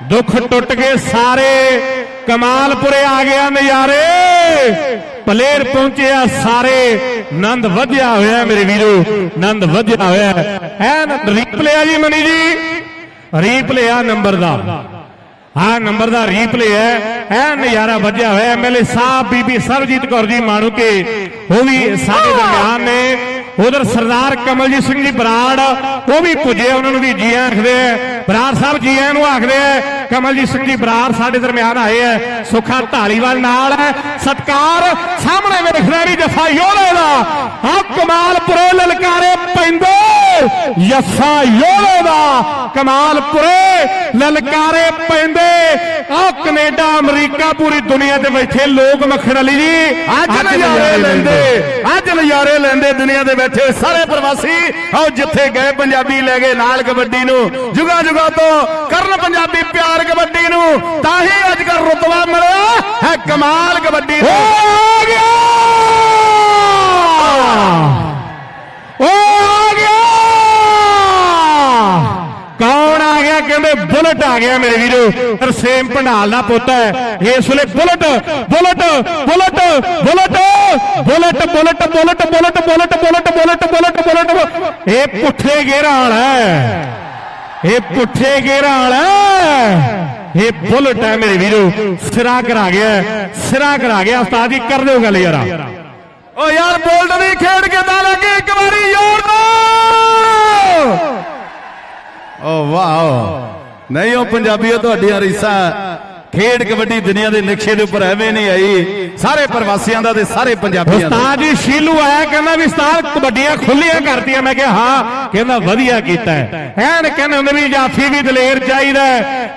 ਦੁੱਖ ਟੁੱਟ ਕੇ ਸਾਰੇ ਕਮਾਲਪੁਰੇ ਆ ਗਿਆ ਨਜ਼ਾਰੇ। ਪਲੇਰ ਪਹੁੰਚਿਆ ਸਾਰੇ। ਨੰਦ ਵਧਿਆ ਹੋਇਆ ਮੇਰੇ ਵੀਰੋ। ਨੰਦ ਵਧਿਆ ਹੋਇਆ ਐਨ ਰੀਪਲੇ ਆ ਜੀ ਮਨੀ ਜੀ। ਰੀਪਲੇ ਆ ਨੰਬਰ ਦਾ। ਹਾਂ ਨੰਬਰ ਦਾ ਰੀਪਲੇ ਹੈ। ਐ ਨਜ਼ਾਰਾ ਵੱਜਿਆ ਹੋਇਆ ਐਮਐਲਏ ਸਾਹਿਬ, ਬੀਬੀ ਸਰਬਜੀਤ ਕੌਰ ਜੀ, ਮਾਣੂਕੇ। ਉਹ ਵੀ ਸਾਡੇ ਦਰਮਿਆਨ ਨੇ। ਉਧਰ ਸਰਦਾਰ ਕਮਲਜੀਤ ਸਿੰਘ ਜੀ ਬਰਾੜ, ਉਹ ਵੀ ਪੁੱਜੇ, ਉਹਨਾਂ ਨੂੰ ਵੀ ਜੀ ਆਖਦੇ ਆ। ਬਰਾੜ ਸਾਹਿਬ ਜੀ ਆਇਆਂ ਨੂੰ ਆਖਦੇ ਆ, ਕਮਲਜੀਤ ਸਿੰਘ ਜੀ ਬਰਾੜ ਸਾਡੇ ਦਰਮਿਆਨ ਆਏ ਆ। ਸੁੱਖਾ ਢਾਲੀਵਾਲ ਨਾਲ ਹੈ। ਸਤਕਾਰ ਸਾਹਮਣੇ ਵੇਖਦਾ ਵੀ ਜਫਾ ਯੋਲੇ ਦਾ। ਆ ਕਮਾਲਪੁਰੇ ਲਲਕਾਰੇ ਪੈਂਦੇ। ਯਫਾ ਯੋਲੇ ਦਾ। ਕਮਾਲਪੁਰੇ ਲਲਕਾਰੇ ਪੈਂਦੇ। ਆ ਕੈਨੇਡਾ ਅਮਰੀਕਾ ਪੂਰੀ ਦੁਨੀਆ ਤੇ ਬੈਠੇ ਲੋਕ ਮੱਖਣ ਵਾਲੀ ਜੀ। ਅੱਜ ਨਜ਼ਾਰੇ ਲੈਂਦੇ। ਅੱਜ ਨਜ਼ਾਰੇ ਲੈਂਦੇ ਦੁਨੀਆ ਦੇ ਬੈਠੇ ਸਾਰੇ ਪ੍ਰਵਾਸੀ। ਆਓ ਜਿੱਥੇ ਗਏ ਪੰਜਾਬੀ ਲੈ ਗਏ ਨਾਲ ਕਬੱਡੀ ਨੂੰ। ਜੁਗਾ ਜੁਗਾ ਤੋਂ ਕਰਨ ਪੰਜਾਬੀ ਪਿਆਰ ਕਬੱਡੀ ਨੂੰ। ਤਾਂ ਹੀ ਅੱਜ ਕੱਲ ਰੁਤਬਾ ਮਿਲਿਆ ਹੈ ਕਮਾਲ ਕਬੱਡੀ ਦਾ ਆ ਗਿਆ! ਓ ਗਿਆ ਕੌਣ ਆ ਗਿਆ ਕਹਿੰਦੇ ਬੁਲਟ ਆ ਗਿਆ ਮੇਰੇ ਵੀਰੋ ਤਰਸੇਮ ਭੰਡਾਲ ਦਾ ਪੁੱਤ ਹੈ ਇਸ ਵੇਲੇ Bullet Bullet Bullet Bullet Bullet Bullet Bullet Bullet Bullet Bullet Bullet Bullet Bullet ਇਹ ਪੁੱਠੇ ਗੇਰਾਂ ਵਾਲਾ ਹੈ ਇਹ ਪੁੱਠੇ ਗੇਰਾਂ ਵਾਲਾ ਹੈ। ਇਹ ਬੁਲਟ ਹੈ ਮੇਰੇ ਵੀਰੋ ਸਿਰਾ ਕਰਾ ਗਿਆ ਹੈ, ਸਿਰਾ ਕਰਾ ਗਿਆ ਉਸਤਾਦ ਜੀ ਕਰ ਦਿਓ ਗੱਲ ਯਾਰਾ ਓ ਯਾਰ ਬੋਲਟ ਦੀ ਖੇਡ ਕਿਦਾਂ ਲੱਗੀ ਇੱਕ ਵਾਰੀ ਜ਼ੋਰ ਨਾਲ ਓ ਵਾਓ ਨਹੀਂ ਉਹ ਪੰਜਾਬੀਓ, ਤੁਹਾਡੀਆਂ ਰੀਸਾਂ ਖੇਡ ਕਬੱਡੀ ਦੁਨੀਆ ਦੇ ਨਕਸ਼ੇ ਦੇ ਉੱਪਰ ਐਵੇਂ ਨਹੀਂ ਆਈ। ਸਾਰੇ ਪ੍ਰਵਾਸੀਆਂ ਦਾ ਤੇ ਸਾਰੇ ਪੰਜਾਬੀਆਂ ਦਾ। ਉਸਤਾਦ ਜੀ, ਸ਼ੀਲੂ ਆਇਆ, ਕਹਿੰਦਾ ਵੀ ਉਸਤਾਦ, ਕਬੱਡੀਆਂ ਖੁੱਲੀਆਂ ਕਰਤੀਆਂ। ਮੈਂ ਕਿਹਾ, ਹਾਂ। ਕਹਿੰਦਾ, ਵਧੀਆ ਕੀਤਾ ਐਨ ਕਹਿੰਦੇ ਹੁੰਦੇ ਵੀ ਜਾਫੀ ਵੀ ਦਲੇਰ ਚਾਹੀਦਾ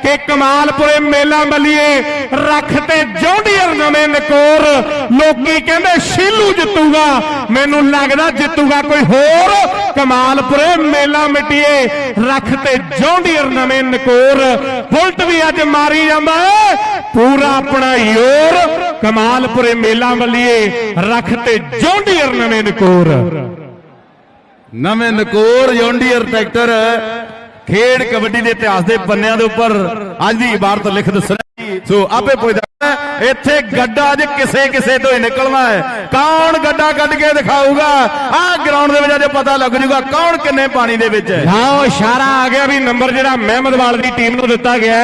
ਕਿ ਕਮਾਲਪੁਰੇ ਮੇਲਾ ਮੱਲੀਏ ਰੱਖ ਤੇ ਜੌਂਡੀਅਰ ਨਵੇਂ ਨਕੋਰ। ਲੋਕੀ ਕਹਿੰਦੇ, ਸ਼ੀਲੂ ਜਿੱਤੂਗਾ। ਮੈਨੂੰ ਲੱਗਦਾ ਜਿੱਤੂਗਾ ਕੋਈ ਹੋਰ। ਕਮਾਲਪੁਰੇ ਮੇਲਾ ਮਿੱਟੀਏ। ਰੱਖ ਤੇ ਜੌਂਡੀਅਰ ਨਵੇਂ ਨਕੋਰ। ਬੁਲਟ ਵੀ ਅੱਜ ਮਾਰੀ ਜਾਂਦਾ ਪੂਰਾ ਆਪਣਾ ਯੋਰ। ਕਮਾਲਪੁਰੇ ਮੇਲਾ ਮੱਲੀਏ ਰੱਖ ਤੇ ਜੌਂਡੀਅਰ ਨਵੇਂ ਨਕੋਰ। ਨਵੇਂ ਨਕੋਰ ਜੌਂਡੀਅਰ ਟਰੈਕਟਰ। ਖੇਡ ਕਬੱਡੀ ਦੇ ਇਤਿਹਾਸ ਦੇ ਪੰਨਿਆਂ ਦੇ ਉੱਪਰ। ਅੱਜ ਦੀ ਇਬਾਰਤ ਲਿਖ ਦੱਸਣਾ ਸੋ ਆਪੇ ਪੁੱਛਦਾ ਇੱਥੇ ਗੱਡਾ ਅੱਜ ਕਿਸੇ ਕਿਸੇ ਤੋਂ ਹੀ ਨਿਕਲਣਾ ਹੈ। ਕੌਣ ਗੱਡਾ ਕੱਢ ਕੇ ਦਿਖਾਊਗਾ? ਆਹ ਗਰਾਊਂਡ ਦੇ ਵਿੱਚ ਅੱਜ ਪਤਾ ਲੱਗ ਜੂਗਾ ਕੌਣ ਕਿੰਨੇ ਪਾਣੀ ਦੇ ਵਿੱਚ ਹੈ। ਹਾਂ ਇਸ਼ਾਰਾ ਆ ਗਿਆ ਵੀ ਨੰਬਰ ਜਿਹੜਾ ਮਹਿਮਦਵਾਲ ਦੀ ਟੀਮ ਨੂੰ ਦਿੱਤਾ ਗਿਆ